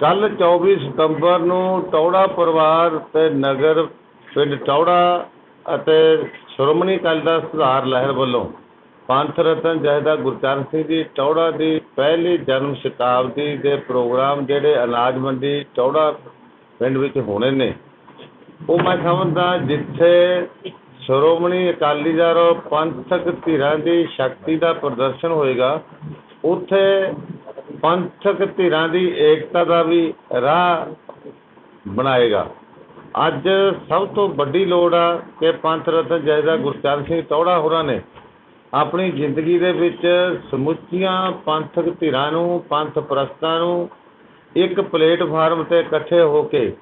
ਕੱਲ 24 ਸਤੰਬਰ ਨੂੰ ਟੌੜਾ ਪਰਿਵਾਰ ਤੇ ਨਗਰ ਪਿੰਡ ਟੌੜਾ ਅਤੇ ਸ਼੍ਰੋਮਣੀ ਅਕਾਲੀ ਦਲ ਸੁਧਾਰ ਲਹਿਰ ਵੱਲੋਂ ਪੰਥ ਰਤਨ ਜਹਦਾ ਗੁਰਚਰਨ ਸਿੰਘ ਜੀ ਟੌੜਾ ਦੀ ਪਹਿਲੀ ਜਨਮ ਸ਼ਤਾਬਦੀ ਦੇ ਪ੍ਰੋਗਰਾਮ ਜਿਹੜੇ ਅਨਾਜ ਮੰਡੀ ਟੌੜਾ ਪਿੰਡ ਵਿੱਚ ਹੋਣੇ ਨੇ। ਉਹ ਮੈਂ ਸਮਝਦਾ ਜਿੱਥੇ ਸ਼੍ਰੋਮਣੀ ਅਕਾਲੀ ਦਲ ਪੰਥਕ ਧਿਰਾਂ ਦੀ ਸ਼ਕਤੀ ਦਾ ਪ੍ਰਦਰਸ਼ਨ ਹੋਏਗਾ ਉੱਥੇ ਪੰਥਕ ਧਿਰਾਂ ਦੀ ਏਕਤਾ ਦਾ ਵੀ ਰਾਹ ਬਣਾਏਗਾ। ਅੱਜ ਸਭ ਤੋਂ ਵੱਡੀ ਲੋੜ ਆ ਕਿ ਪੰਥ ਰਤਨ ਜੈਦਾ ਗੁਰਚਰਨ ਸਿੰਘ ਟੌੜਾ ਹੋਰਾਂ ਨੇ ਆਪਣੀ ਜ਼ਿੰਦਗੀ ਦੇ ਵਿੱਚ ਸਮੁੱਚੀਆਂ ਪੰਥਕ ਧਿਰਾਂ ਨੂੰ, ਪੰਥ ਪ੍ਰਸਤਾਂ ਨੂੰ ਇੱਕ ਪਲੇਟਫਾਰਮ ਤੇ ਇਕੱਠੇ ਹੋ ਕੇ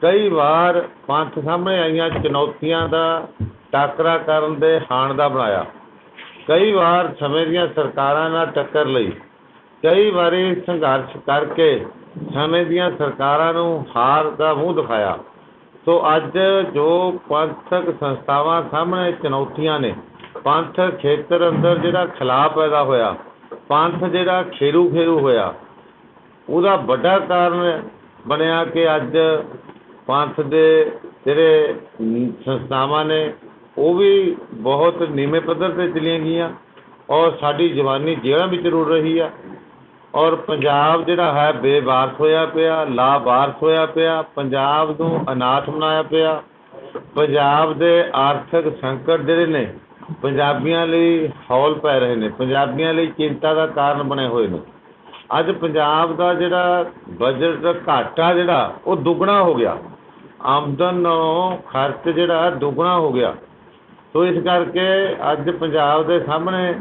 ਕਈ ਵਾਰ ਪੰਥ ਸਾਹਮਣੇ ਆਈਆਂ ਚੁਣੌਤੀਆਂ ਦਾ ਟਾਕਰਾ ਕਰਨ ਦੇ ਹਾਣ ਦਾ ਬਣਾਇਆ। ਕਈ ਵਾਰ ਸਮੇਂ ਦੀਆਂ ਸਰਕਾਰਾਂ ਨਾਲ ਟੱਕਰ ਲਈ, ਕਈ ਵਾਰੀ ਸੰਘਰਸ਼ ਕਰਕੇ ਸਮੇਂ ਦੀਆਂ ਸਰਕਾਰਾਂ ਨੂੰ ਹਾਰ ਦਾ ਮੂੰਹ ਦਿਖਾਇਆ। ਸੋ ਅੱਜ ਜੋ ਪੰਥਕ ਸੰਸਥਾਵਾਂ ਸਾਹਮਣੇ ਚੁਣੌਤੀਆਂ ਨੇ, ਪੰਥ ਖੇਤਰ ਅੰਦਰ ਜਿਹੜਾ ਖਿਲਾਫ ਪੈਦਾ ਹੋਇਆ, ਪੰਥ ਜਿਹੜਾ ਖੇਰੂ ਖੇਰੂ ਹੋਇਆ, ਉਹਦਾ ਵੱਡਾ ਕਾਰਨ ਬਣਿਆ ਕਿ ਅੱਜ ਪੰਥ ਦੇ ਜਿਹੜੇ ਸੰਸਥਾਵਾਂ ਨੇ ਉਹ ਵੀ ਬਹੁਤ ਨੀਵੇਂ ਪੱਧਰ ਤੇ ਚਲੀਆਂ ਗਈਆਂ ਔਰ ਸਾਡੀ ਜਵਾਨੀ ਜੇਲ੍ਹਾਂ ਵਿੱਚ ਰੁੜ ਰਹੀ ਆ ਔਰ ਪੰਜਾਬ ਜਿਹੜਾ ਹੈ ਬੇਵਾਰਸ ਹੋਇਆ ਪਿਆ, ਲਾਵਾਰਸ ਹੋਇਆ ਪਿਆ, ਪੰਜਾਬ ਨੂੰ ਅਨਾਥ ਬਣਾਇਆ ਪਿਆ, ਪੰਜਾਬ ਦੇ ਆਰਥਿਕ ਸੰਕਟ ਜਿਹੜੇ ਨੇ ਪੰਜਾਬੀਆਂ ਲਈ ਹੌਲ ਪੈ ਰਹੇ ਨੇ, ਪੰਜਾਬੀਆਂ ਲਈ ਚਿੰਤਾ ਦਾ ਕਾਰਨ ਬਣੇ ਹੋਏ ਨੇ। ਅੱਜ ਪੰਜਾਬ ਦਾ ਜਿਹੜਾ ਬਜਟ ਦਾ ਘਾਟਾ ਜਿਹੜਾ ਉਹ ਦੁੱਗਣਾ ਹੋ ਗਿਆ। ਆਮਦਨ ਨਾਲੋਂ ਖਰਚ ਜਿਹੜਾ ਦੁੱਗਣਾ ਹੋ ਗਿਆ। ਸੋ ਇਸ ਕਰਕੇ ਅੱਜ ਪੰਜਾਬ ਦੇ ਸਾਹਮਣੇ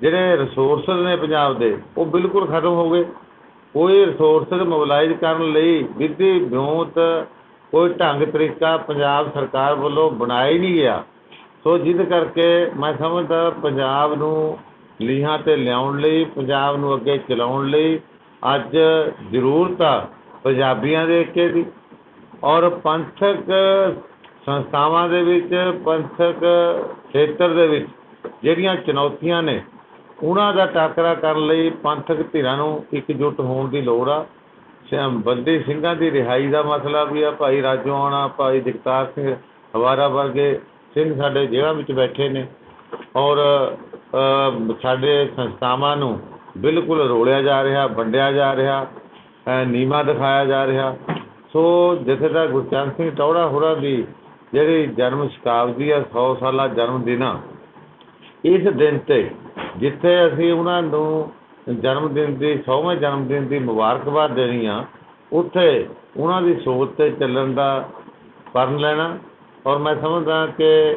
ਜਿਹੜੇ ਰਿਸੋਰਸਸ ਨੇ ਪੰਜਾਬ ਦੇ, ਉਹ ਬਿਲਕੁਲ ਖਤਮ ਹੋ ਗਏ। ਕੋਈ ਰਿਸੋਰਸਸ ਮੋਬਿਲਾਈਜ਼ ਕਰਨ ਲਈ ਵਿਧੀ ਵਿਉਂਤ ਕੋਈ ਢੰਗ ਤਰੀਕਾ ਪੰਜਾਬ ਸਰਕਾਰ ਵੱਲੋਂ ਬਣਾਇਆ ਹੀ ਨਹੀਂ ਗਿਆ। ਸੋ ਜਿਹਦੇ ਕਰਕੇ ਮੈਂ ਸਮਝਦਾ ਪੰਜਾਬ ਨੂੰ ਲੀਹਾਂ ਤੇ ਲਿਆਉਣ ਲਈ, ਪੰਜਾਬ ਨੂੰ ਅੱਗੇ ਚਲਾਉਣ ਲਈ ਅੱਜ ਜ਼ਰੂਰਤ ਆ ਪੰਜਾਬੀਆਂ ਦੇ ਏਕੇ ਦੀ। ਔਰ ਪੰਥਕ ਸੰਸਥਾਵਾਂ ਦੇ ਵਿੱਚ ਪੰਥਕ ਖੇਤਰ ਦੇ ਵਿੱਚ ਜਿਹੜੀਆਂ ਚੁਣੌਤੀਆਂ ਨੇ ਉਹਨਾਂ ਦਾ ਟਾਕਰਾ ਕਰਨ ਲਈ ਪੰਥਕ ਧਿਰਾਂ ਨੂੰ ਇਕਜੁੱਟ ਹੋਣ ਦੀ ਲੋੜ ਆ। ਸ- ਬੰਦੀ ਸਿੰਘਾਂ ਦੀ ਰਿਹਾਈ ਦਾ ਮਸਲਾ ਵੀ ਆ ਭਾਈ ਰਾਜੋ ਆਣਾ ਭਾਈ ਜਗਤਾਰ ਸਿੰਘ ਹਵਾਰਾ ਵਰਗੇ ਸਿੰਘ ਸਾਡੇ ਜੇਲ੍ਹਾਂ ਵਿੱਚ ਬੈਠੇ ਨੇ। ਔਰ ਸਾਡੇ ਸੰਸਥਾਵਾਂ ਨੂੰ ਬਿਲਕੁਲ ਰੋਲਿਆ ਜਾ ਰਿਹਾ ਵੰਡਿਆ ਜਾ ਰਿਹਾ ਅ, ਨੀਵਾਂ ਦਿਖਾਇਆ ਜਾ ਰਿਹਾ। ਸੋ ਜਿੱਥੇ ਤੱਕ ਗੁਰਚਰਨ ਸਿੰਘ ਟੌੜਾ ਹੋਰਾਂ ਦੀ ਜਿਹੜੀ ਜਨਮ ਸ਼ਤਾਬਦੀ ਆ 100 ਸਾਲਾ ਜਨਮ ਦਿਨ ਆ, ਇਸ ਦਿਨ ਤੇ ਜਿੱਥੇ ਅਸੀਂ ਉਹਨਾਂ ਨੂੰ ਜਨਮ ਦਿਨ ਦੀ 100ਵੇਂ ਜਨਮ ਦਿਨ ਦੀ ਮੁਬਾਰਕਬਾਦ ਦੇਣੀ ਆ, ਉੱਥੇ ਉਹਨਾਂ ਦੀ ਸੋਚ ਤੇ ਚੱਲਣ ਦਾ ਪਰਨ ਲੈਣਾ। ਔਰ ਮੈਂ ਸਮਝਦਾ ਕਿ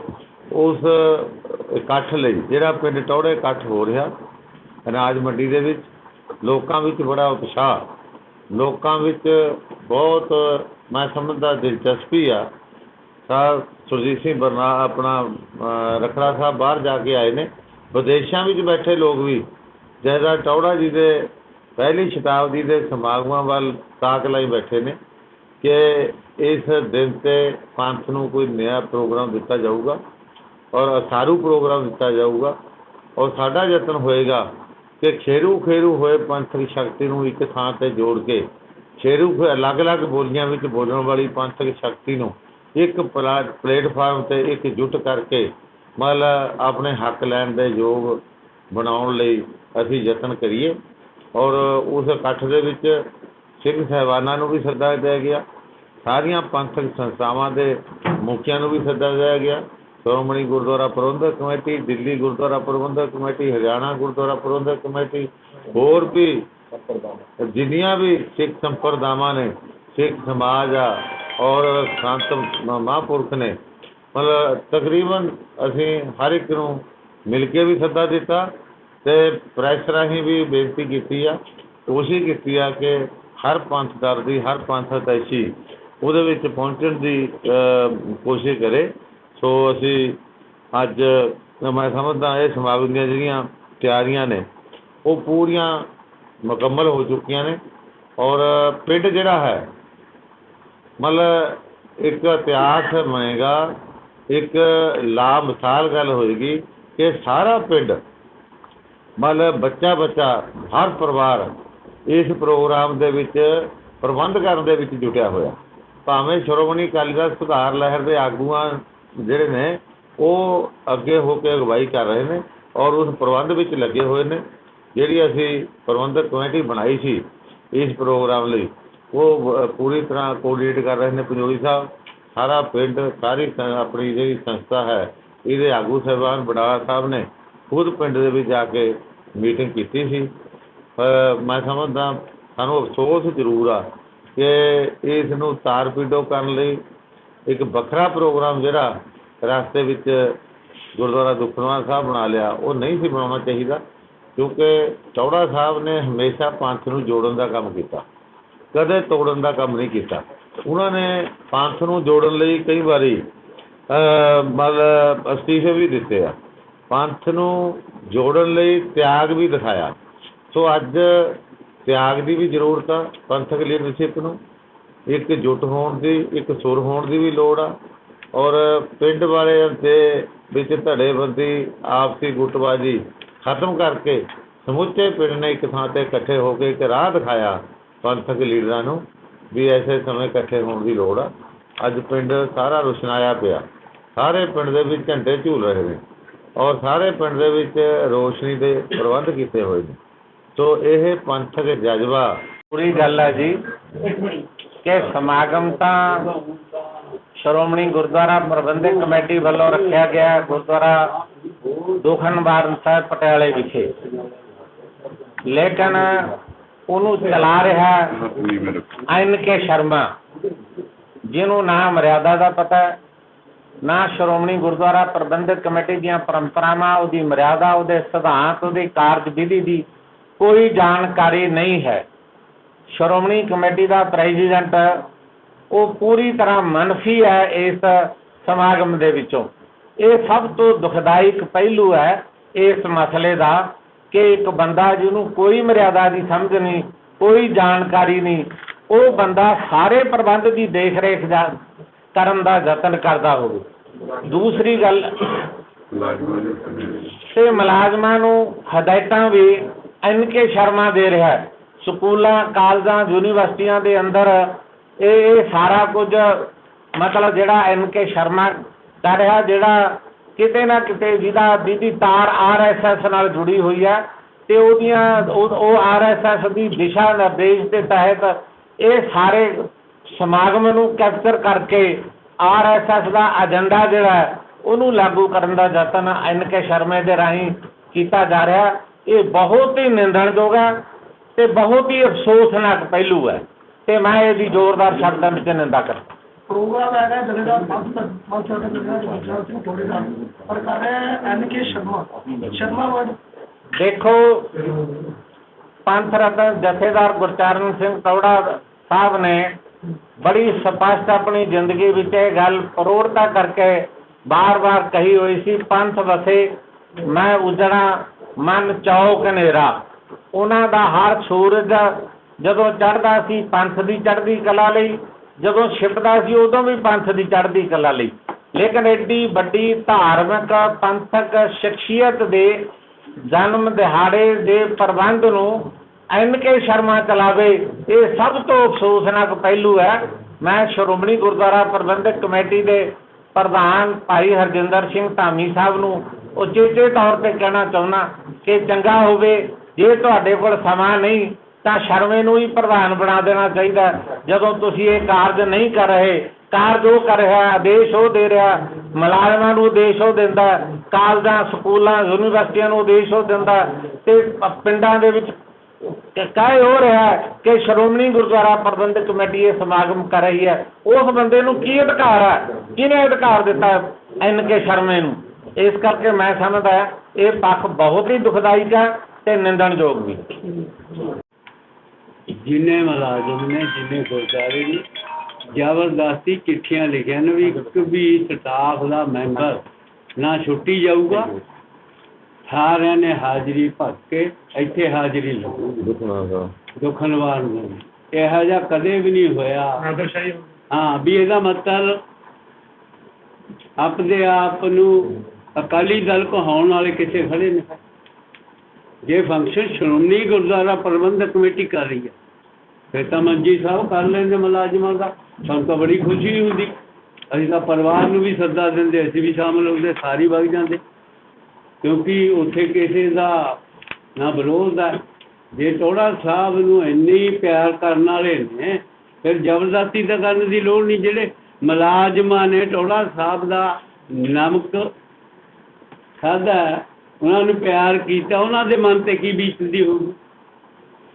ਉਸ ਇਕੱਠ ਲਈ, ਜਿਹੜਾ ਪਿੰਡ ਟੌੜੇ ਇਕੱਠ ਹੋ ਰਿਹਾ ਅਨਾਜ ਮੰਡੀ ਦੇ ਵਿੱਚ, ਲੋਕਾਂ ਵਿੱਚ ਬੜਾ ਉਤਸ਼ਾਹ, ਲੋਕਾਂ ਵਿੱਚ ਬਹੁਤ ਮੈਂ ਸਮਝਦਾ ਦਿਲਚਸਪੀ ਆ। ਸਾਹਿਬ ਸੁਰਜੀਤ ਸਿੰਘ ਬਰਨਾ ਆਪਣਾ ਅ, ਰਖੜਾ ਸਾਹਿਬ ਬਾਹਰ ਜਾ ਕੇ ਆਏ ਨੇ। ਵਿਦੇਸ਼ਾਂ ਵਿੱਚ ਬੈਠੇ ਲੋਕ ਵੀ ਜੈਦਾ ਟੌੜਾ ਜੀ ਦੇ ਪਹਿਲੀ ਸ਼ਤਾਬਦੀ ਦੇ ਸਮਾਗਮਾਂ ਵੱਲ ਤਾਕ ਲਾਈ ਬੈਠੇ ਨੇ ਕਿ ਇਸ ਦਿਨ ਤੇ ਪੰਥ ਨੂੰ ਕੋਈ ਨਵਾਂ ਪ੍ਰੋਗਰਾਮ ਦਿੱਤਾ ਜਾਊਗਾ ਔਰ ਅਸਾਰੂ ਪ੍ਰੋਗਰਾਮ ਦਿੱਤਾ ਜਾਊਗਾ। ਔਰ ਸਾਡਾ ਯਤਨ ਹੋਏਗਾ ਕਿ ਖੇਰੂ ਖੇਰੂ ਹੋਏ ਪੰਥਕ ਸ਼ਕਤੀ ਨੂੰ ਇੱਕ ਥਾਂ ਤੇ ਜੋੜ ਕੇ ਖੇਰੂ ਖੇ- ਅਲੱਗ-ਅਲੱਗ ਬੋਲੀਆਂ ਵਿੱਚ ਬੋਲਣ ਵਾਲੀ ਪੰਥਕ ਸ਼ਕਤੀ ਨੂੰ ਇੱਕ ਪਲਾ- ਪਲੇਟਫਾਰਮ ਤੇ ਇੱਕ ਇਕਜੁੱਟ ਕਰਕੇ ਮਤਲਬ ਆਪਣੇ ਹੱਕ ਲੈਣ ਦੇ ਯੋਗ ਬਣਾਉਣ ਲਈ ਅਸੀਂ ਯਤਨ ਕਰੀਏ। ਔਰ ਉਸ ਇਕੱਠ ਦੇ ਵਿੱਚ ਸਿੰਘ ਸਾਹਿਬਾਨਾਂ ਨੂੰ ਵੀ ਸੱਦਾ ਦਿੱਤਾ ਗਿਆ। ਸਾਰੀਆਂ ਪੰਥਕ ਸੰਸਥਾਵਾਂ ਦੇ ਮੁਖੀਆਂ ਨੂੰ ਵੀ ਸੱਦਾ ਦਿੱਤਾ ਗਿਆ। Shiromani Gurdwara Parbandhak committee, Delhi Gurdwara Parbandhak committee, Haryana Gurdwara Parbandhak committee, ਹੋਰ ਵੀ ਜਿੰਨੀਆਂ ਵੀ ਸਿੱਖ ਸੰਪਰਦਾਵਾਂ ਨੇ, ਸਿੱਖ ਸਮਾਜ ਆ ਔਰ ਸੰਤ ਮਹਾਂਪੁਰਖ ਨੇ। ਮਤਲਬ ਤਕਰੀਬਨ ਅਸੀਂ ਹਰ ਇੱਕ ਨੂੰ ਮਿਲ ਕੇ ਵੀ ਸੱਦਾ ਦਿੱਤਾ ਤੇ ਪ੍ਰੈਸ ਰਾਹੀਂ ਵੀ ਬੇਨਤੀ ਕੀਤੀ ਆ। ਕੋਸ਼ਿਸ਼ ਕੀਤੀ ਆ ਕਿ ਹਰ ਪੰਥ ਦਰ ਦੀ, ਹਰ ਪੰਥ ਅਤੈਸ਼ੀ ਉਹਦੇ ਵਿੱਚ ਪਹੁੰਚਣ ਦੀ ਕੋਸ਼ਿਸ਼ ਕਰੇ। ਸੋ ਅਸੀਂ ਅੱਜ ਮੈਂ ਸਮਝਦਾ ਇਹ ਸਮਾਗਮ ਦੀਆਂ ਜਿਹੜੀਆਂ ਤਿਆਰੀਆਂ ਨੇ, ਉਹ ਪੂਰੀਆਂ ਮੁਕੰਮਲ ਹੋ ਚੁੱਕੀਆਂ ਨੇ। ਔਰ ਪਿੰਡ ਜਿਹੜਾ ਹੈ ਮਤਲਬ ਇੱਕ ਇਤਿਹਾਸ ਬਣੇਗਾ ਇੱਕ ਲਾ ਮਿਸਾਲ ਗੱਲ ਹੋਏਗੀ ਕਿ ਸਾਰਾ ਪਿੰਡ, ਮਤਲਬ ਬੱਚਾ ਬੱਚਾ, ਹਰ ਪਰਿਵਾਰ ਇਸ ਪ੍ਰੋਗਰਾਮ ਦੇ ਵਿੱਚ ਪ੍ਰਬੰਧ ਕਰਨ ਦੇ ਵਿੱਚ ਜੁਟਿਆ ਹੋਇਆ। ਭਾਵੇਂ ਸ਼੍ਰੋਮਣੀ ਅਕਾਲੀ ਦਲ ਸੁਧਾਰ ਲਹਿਰ ਦੇ ਆਗੂਆਂ ਜਿਹੜੇ ਨੇ, ਉਹ ਅੱਗੇ ਹੋ ਕੇ ਅਗਵਾਈ ਕਰ ਰਹੇ ਨੇ ਔਰ ਉਸ ਪ੍ਰਬੰਧ ਵਿੱਚ ਲੱਗੇ ਹੋਏ ਨੇ। ਜਿਹੜੀ ਅਸੀਂ ਪ੍ਰਬੰਧਕ ਕਮੇਟੀ ਬਣਾਈ ਸੀ ਇਸ ਪ੍ਰੋਗਰਾਮ ਲਈ ਉਹ ਪੂਰੀ ਤਰ੍ਹਾਂ ਕੋਆਰਡੀਨੇਟ ਕਰ ਰਹੇ ਨੇ ਪੰਜੋਰੀ ਸਾਹਿਬ। ਸਾਰਾ ਪਿੰਡ, ਸਾਰੀ ਆਪਣੀ ਜਿਹੜੀ ਸੰਸਥਾ ਹੈ, ਇਹਦੇ ਆਗੂ ਸਾਹਿਬਾਨ, ਬਡਾਲਾ ਸਾਹਿਬ ਨੇ ਖੁਦ ਪਿੰਡ ਦੇ ਵਿੱਚ ਜਾ ਕੇ ਮੀਟਿੰਗ ਕੀਤੀ ਸੀ। ਮੈਂ ਸਮਝਦਾ, ਸਾਨੂੰ ਅਫਸੋਸ ਜ਼ਰੂਰ ਆ ਕਿ ਇਸ ਨੂੰ ਤਾਰ ਪੀਡੋ ਕਰਨ ਲਈ ਇੱਕ ਵੱਖਰਾ ਪ੍ਰੋਗਰਾਮ ਜਿਹੜਾ ਰਸਤੇ ਵਿੱਚ ਗੁਰਦੁਆਰਾ ਦੁਖਨਵਾਰ ਸਾਹਿਬ ਬਣਾ ਲਿਆ, ਉਹ ਨਹੀਂ ਸੀ ਬਣਾਉਣਾ ਚਾਹੀਦਾ, ਕਿਉਂਕਿ ਚੌੜਾ ਸਾਹਿਬ ਨੇ ਹਮੇਸ਼ਾ ਪੰਥ ਨੂੰ ਜੋੜਨ ਦਾ ਕੰਮ ਕੀਤਾ। ਕਦੇ ਤੋੜਨ ਦਾ ਕੰਮ ਨਹੀਂ ਕੀਤਾ। ਉਹਨਾਂ ਨੇ ਪੰਥ ਨੂੰ ਜੋੜਨ ਲਈ ਕਈ ਵਾਰੀ ਅ, ਮਤਲਬ ਅਸਤੀਫੇ ਵੀ ਦਿੱਤੇ ਆ। ਪੰਥ ਨੂੰ ਜੋੜਨ ਲਈ ਤਿਆਗ ਵੀ ਦਿਖਾਇਆ। ਸੋ ਅੱਜ ਤਿਆਗ ਦੀ ਵੀ ਜ਼ਰੂਰਤ ਆ ਪੰਥਕ ਲੀਡਰਸ਼ਿਪ ਨੂੰ। ਇੱਕ ਜੁਟ ਹੋਣ ਦੀ ਇੱਕ ਸੁਰ ਹੋਣ ਦੀ ਵੀ ਲੋੜ ਆ। ਔਰ ਪਿੰਡ ਵਾਲੇ ਦੇ ਵਿੱਚ ਧੜੇਬੰਦੀ ਆਪਸੀ ਗੁੱਟਬਾਜੀ ਖਤਮ ਕਰਕੇ ਸਮੁੱਚੇ ਪਿੰਡ ਨੇ ਇੱਕ ਥਾਂ ਤੇ ਇਕੱਠੇ ਹੋ ਕੇ ਇੱਕ ਰਾਹ ਦਿਖਾਇਆ। ਪੰਥਕ ਲੀਡਰਾਂ ਨੂੰ ਵੀ ਐਸੇ ਸਮੇਂ ਇਕੱਠੇ ਹੋਣ ਦੀ ਲੋੜ ਆ। ਅੱਜ ਪਿੰਡ ਸਾਰਾ ਰੁਸ਼ਨਾਇਆ ਪਿਆ। ਸਾਰੇ ਪਿੰਡ ਦੇ ਵਿੱਚ ਝੰਡੇ ਝੂਲ ਰਹੇ ਨੇ ਔਰ ਸਾਰੇ ਪਿੰਡ ਦੇ ਵਿੱਚ ਰੋਸ਼ਨੀ ਦੇ ਪ੍ਰਬੰਧ ਕੀਤੇ ਹੋਏ ਨੇ। ਸੋ ਇਹ ਪੰਥਕ ਜਜ਼ਬਾ ਪੂਰੀ ਗੱਲ ਹੈ ਜੀ ਕਿ ਸਮਾਗਮ ਤਾਂ ਸ਼੍ਰੋਮਣੀ ਗੁਰਦੁਆਰਾ ਪ੍ਰਬੰਧਕ ਕਮੇਟੀ ਵੱਲੋਂ ਰੱਖਿਆ ਗਿਆ ਗੁਰਦੁਆਰਾ ਦੋਖਨਵਾਰਨ ਸਾਹਿਬ ਪਟਿਆਲੇ ਵਿਖੇ। ਲੇਕਿਨ ਉਹਨੂੰ ਚਲਾ ਰਿਹਾ ਐਨ ਕੇ ਸ਼ਰਮਾ ਜਿਹਨੂੰ ਨਾ ਮਰਿਆਦਾ ਦਾ ਪਤਾ ਹੈ ਨਾ ਸ਼੍ਰੋਮਣੀ ਗੁਰਦੁਆਰਾ ਪ੍ਰਬੰਧਕ ਕਮੇਟੀ ਦੀਆਂ ਪਰੰਪਰਾਵਾਂ ਉਹਦੀ ਮਰਿਆਦਾ ਉਹਦੇ ਸਿਧਾਂਤ ਉਹਦੀ ਕਾਰਜਵਿਧੀ ਦੀ ਕੋਈ ਜਾਣਕਾਰੀ ਨਹੀਂ ਹੈ। ਸ਼੍ਰੋਮਣੀ ਕਮੇਟੀ ਦਾ ਪ੍ਰੈਜ਼ੀਡੈਂਟ ਉਹ ਪੂਰੀ ਤਰ੍ਹਾਂ ਮਨਫੀ ਹੈ ਇਸ ਸਮਾਗਮ ਦੇ ਵਿੱਚੋਂ। ਇਹ ਸਭ ਤੋਂ ਦੁਖਦਾਇਕ ਪਹਿਲੂ ਹੈ ਇਸ ਮਸਲੇ ਦਾ। ਕਿ ਇੱਕ ਬੰਦਾ ਜਿਹਨੂੰ ਕੋਈ ਮਰਿਆਦਾ ਦੀ ਸਮਝ ਨਹੀਂ, ਕੋਈ ਜਾਣਕਾਰੀ ਨਹੀਂ, ਉਹ ਬੰਦਾ ਸਾਰੇ ਪ੍ਰਬੰਧ ਦੀ ਦੇਖ ਰੇਖ ਦਾ ਕਰਨ ਦਾ ਯਤਨ ਕਰਦਾ ਹੋਵੇ। ਦੂਸਰੀ ਗੱਲ, ਤੇ ਮੁਲਾਜ਼ਮਾਂ ਨੂੰ ਹਦਾਇਤਾਂ ਵੀ ਐਨ ਕੇ ਸ਼ਰਮਾ ਦੇ ਰਿਹਾ ਹੈ। ਸਕੂਲਾਂ, ਕਾਲਜਾਂ, ਯੂਨੀਵਰਸਿਟੀਆਂ ਦੇ ਅੰਦਰ ਇਹ ਇਹ ਸਾਰਾ ਕੁਝ ਮਤਲਬ ਜਿਹੜਾ ਐਨ ਕੇ ਸ਼ਰਮਾ ਕਰ ਰਿਹਾ, ਜਿਹੜਾ ਕਿਤੇ ਨਾ ਕਿਤੇ ਜਿਹਦਾ ਜਿਹਦੀ ਤਾਰ ਆਰਐਸਐਸ ਨਾਲ ਜੁੜੀ ਹੋਈ ਹੈ ਤੇ ਉਹਦੀਆਂ ਉਹ ਉਹ ਆਰਐਸਐਸ ਦੀ ਦਿਸ਼ਾ ਨਿਰਦੇਸ਼ ਦੇ ਤਹਿਤ ਇਹ ਸਾਰੇ ਸਮਾਗਮ ਨੂੰ ਕੈਪਚਰ ਕਰਕੇ ਆਰਐਸਐਸ ਦਾ ਏਜੰਡਾ ਜਿਹੜਾ ਉਹਨੂੰ ਲਾਗੂ ਕਰਨ ਦਾ ਯਤਨ ਐਨ ਕੇ ਸ਼ਰਮੇ ਦੇ ਰਾਹੀਂ ਕੀਤਾ ਜਾ ਰਿਹਾ। ਇਹ ਬਹੁਤ ਹੀ ਨਿੰਦਣਯੋਗ ਹੈ ਤੇ ਬਹੁਤ ਹੀ ਅਫਸੋਸਨਾਕ ਪਹਿਲੂ ਹੈ ਤੇ ਮੈਂ ਇਹਦੀ ਜ਼ੋਰਦਾਰ ਸ਼ਬਦਾਂ ਵਿੱਚ ਨਿੰਦਾ ਕਰਦਾ ਪ੍ਰੋਗਰਾਮ ਹੈਗਾ ਜਨਰਲ ਪੰਜ ਤੱਕ ਪੰਜ ਸਾਲ ਤੱਕ ਜਿਹੜਾ ਜਨਰਲ ਸਿੰਘ ਥੋੜੇ ਦਾ ਪਰ ਕਰ ਰਿਹਾ ਹੈ ਐਨ ਕੇ ਦੇਖੋ, ਪੰਥ ਰਤਨ ਜਥੇਦਾਰ ਗੁਰਚਰਨ ਸਿੰਘ ਤੌੜਾ ਸਾਹਿਬ ਨੇ ਬੜੀ ਸਪਸ਼ਟ ਆਪਣੀ ਜ਼ਿੰਦਗੀ ਵਿੱਚ ਇਹ ਗੱਲ ਪ੍ਰੋੜਤਾ ਕਰਕੇ ਬਾਰ-ਬਾਰ ਕਹੀ ਹੋਈ ਸੀ, ਪੰਥ ਵਸੇ ਮੈਂ ਉਜੜਾ ਮਨ ਚੌਕ ਹਨੇਰਾ। ਉਹਨਾਂ ਦਾ ਹਰ ਸੂਰਜ ਜਦੋਂ ਚੜਦਾ ਸੀ, ਪੰਥ ਦੀ ਚੜ੍ਹਦੀ ਕਲਾ ਲਈ ਜਦੋਂ ਛਿਪਦਾ ਸੀ ਉਦੋਂ ਵੀ ਪੰਥ ਦੀ ਚੜ੍ਹਦੀ ਕਲਾ ਲਈ। ਲੇਕਿਨ ਐਡੀ ਵੱਡੀ ਧਾਰਮਿਕ, ਪੰਥਕ ਸ਼ਖਸੀਅਤ ਦੇ ਜਨਮ ਦਿਹਾੜੇ ਦੇ ਪ੍ਰਬੰਧ ਨੂੰ ਐਨ ਕੇ ਸ਼ਰਮਾ ਚਲਾਵੇ ਇਹ ਸਭ ਤੋਂ ਅਫਸੋਸਨਾਕ ਪਹਿਲੂ ਹੈ। ਮੈਂ ਸ਼੍ਰੋਮਣੀ ਗੁਰਦੁਆਰਾ ਪ੍ਰਬੰਧਕ ਕਮੇਟੀ ਦੇ ਪ੍ਰਧਾਨ ਭਾਈ ਹਰਜਿੰਦਰ ਸਿੰਘ ਧਾਮੀ ਸਾਹਿਬ ਨੂੰ ਉਚੇਚੇ ਤੌਰ ਤੇ ਕਹਿਣਾ ਚਾਹੁੰਦਾ ਕਿ ਚੰਗਾ ਹੋਵੇ, ਜੇ ਤੁਹਾਡੇ ਕੋਲ ਸਮਾਂ ਨਹੀਂ ਤਾਂ ਸ਼ਰਮੇ ਨੂੰ ਹੀ ਪ੍ਰਧਾਨ ਬਣਾ ਦੇਣਾ ਚਾਹੀਦਾ ਜਦੋਂ ਤੁਸੀਂ ਇਹ ਕਾਰਜ ਨਹੀਂ ਕਰ ਰਹੇ, ਕਾਰਜ ਉਹ ਕਰ ਰਿਹਾ ਆਦੇਸ਼ ਉਹ ਦੇ ਰਿਹਾ ਮੁਲਾਜ਼ਮਾਂ ਨੂੰ ਆਦੇਸ਼ ਉਹ ਦਿੰਦਾ ਕਾਲਜਾਂ, ਸਕੂਲਾਂ, ਯੂਨੀਵਰਸਿਟੀਆਂ ਨੂੰ ਆਦੇਸ਼ ਉਹ ਦਿੰਦਾ ਤੇ ਪਿੰਡਾਂ ਦੇ ਵਿੱਚ ਕਾਇ ਹੋ ਰਿਹਾ ਕਿ ਸ਼੍ਰੋਮਣੀ ਗੁਰਦੁਆਰਾ ਪ੍ਰਬੰਧਕ ਕਮੇਟੀ ਇਹ ਸਮਾਗਮ ਕਰ ਰਹੀ ਹੈ। ਉਸ ਬੰਦੇ ਨੂੰ ਕੀ ਅਧਿਕਾਰ ਹੈ? ਕਿਹਨੇ ਅਧਿਕਾਰ ਦਿੱਤਾ ਐਨ ਕੇ ਸ਼ਰਮੇ ਨੂੰ? ਇਸ ਕਰਕੇ ਮੈਂ ਸਮਝਦਾ ਇਹ ਪੱਖ ਬਹੁਤ ਹੀ ਦੁਖਦਾਇਕ ਹੈ ਤੇ ਨਿੰਦਣਯੋਗ ਵੀ। ਜਿੰਨੇ ਮੁਲਾਜ਼ਮ ਨੇ ਜਿੰਨੇ ਗੁਰਦਾਰੇ ਨੇ ਜ਼ਬਰਦਸਤੀ ਚਿੱਠੀਆਂ ਲਿਖੀਆਂ ਨੇ ਵੀ ਇੱਕ ਵੀ ਸਟਾਫ ਦਾ ਮੈਂਬਰ ਨਾ ਛੁੱਟੀ ਜਾਊਗਾ। ਸਾਰਿਆਂ ਨੇ ਹਾਜ਼ਰੀ ਭਰ ਕੇ ਇੱਥੇ ਹਾਜ਼ਰੀ ਲਾਉ ਦੁਖਨਵਾਰ ਨੂੰ। ਇਹੋ ਜਿਹਾ ਕਦੇ ਵੀ ਨਹੀਂ ਹੋਇਆ। ਹਾਂ ਵੀ ਇਹਦਾ ਮਤਲਬ ਆਪਣੇ ਆਪ ਨੂੰ ਅਕਾਲੀ ਦਲ ਕਹਾਉਣ ਵਾਲੇ ਕਿੱਥੇ ਖੜੇ ਨੇ? ਜੇ ਫੰਕਸ਼ਨ ਸ਼੍ਰੋਮਣੀ ਗੁਰਦੁਆਰਾ ਪ੍ਰਬੰਧਕ ਕਮੇਟੀ ਕਰ ਰਹੀ ਹੈ, ਫਿਰ ਤਾਂ ਮੰਜੀ ਸਾਹਿਬ ਕਰ ਲੈਂਦੇ ਮੁਲਾਜ਼ਮਾਂ ਦਾ, ਸਾਨੂੰ ਤਾਂ ਬੜੀ ਖੁਸ਼ੀ ਹੁੰਦੀ। ਅਸੀਂ ਤਾਂ ਪਰਿਵਾਰ ਨੂੰ ਵੀ ਸੱਦਾ ਦਿੰਦੇ, ਅਸੀਂ ਵੀ ਸ਼ਾਮਲ ਹੁੰਦੇ, ਸਾਰੀ ਵਗ ਜਾਂਦੇ। ਕਿਉਂਕਿ ਉੱਥੇ ਕਿਸੇ ਦਾ ਨਾ ਵਿਰੋਧ ਹੈ। ਜੇ ਟੋੜਾ ਸਾਹਿਬ ਨੂੰ ਇੰਨੀ ਪਿਆਰ ਕਰਨ ਵਾਲੇ ਨੇ, ਫਿਰ ਜ਼ਬਰਦਸਤੀ ਤਾਂ ਕਰਨ ਦੀ ਲੋੜ ਨਹੀਂ। ਜਿਹੜੇ ਮੁਲਾਜ਼ਮਾਂ ਨੇ ਟੋੜਾ ਸਾਹਿਬ ਦਾ ਨਮਕ ਖਾਧਾ ਉਹਨਾਂ ਨੂੰ ਪਿਆਰ ਕੀਤਾ, ਉਹਨਾਂ ਦੇ ਮਨ ਤੇ ਕੀ ਬੀਤਦੀ ਹੋਊਗੀ?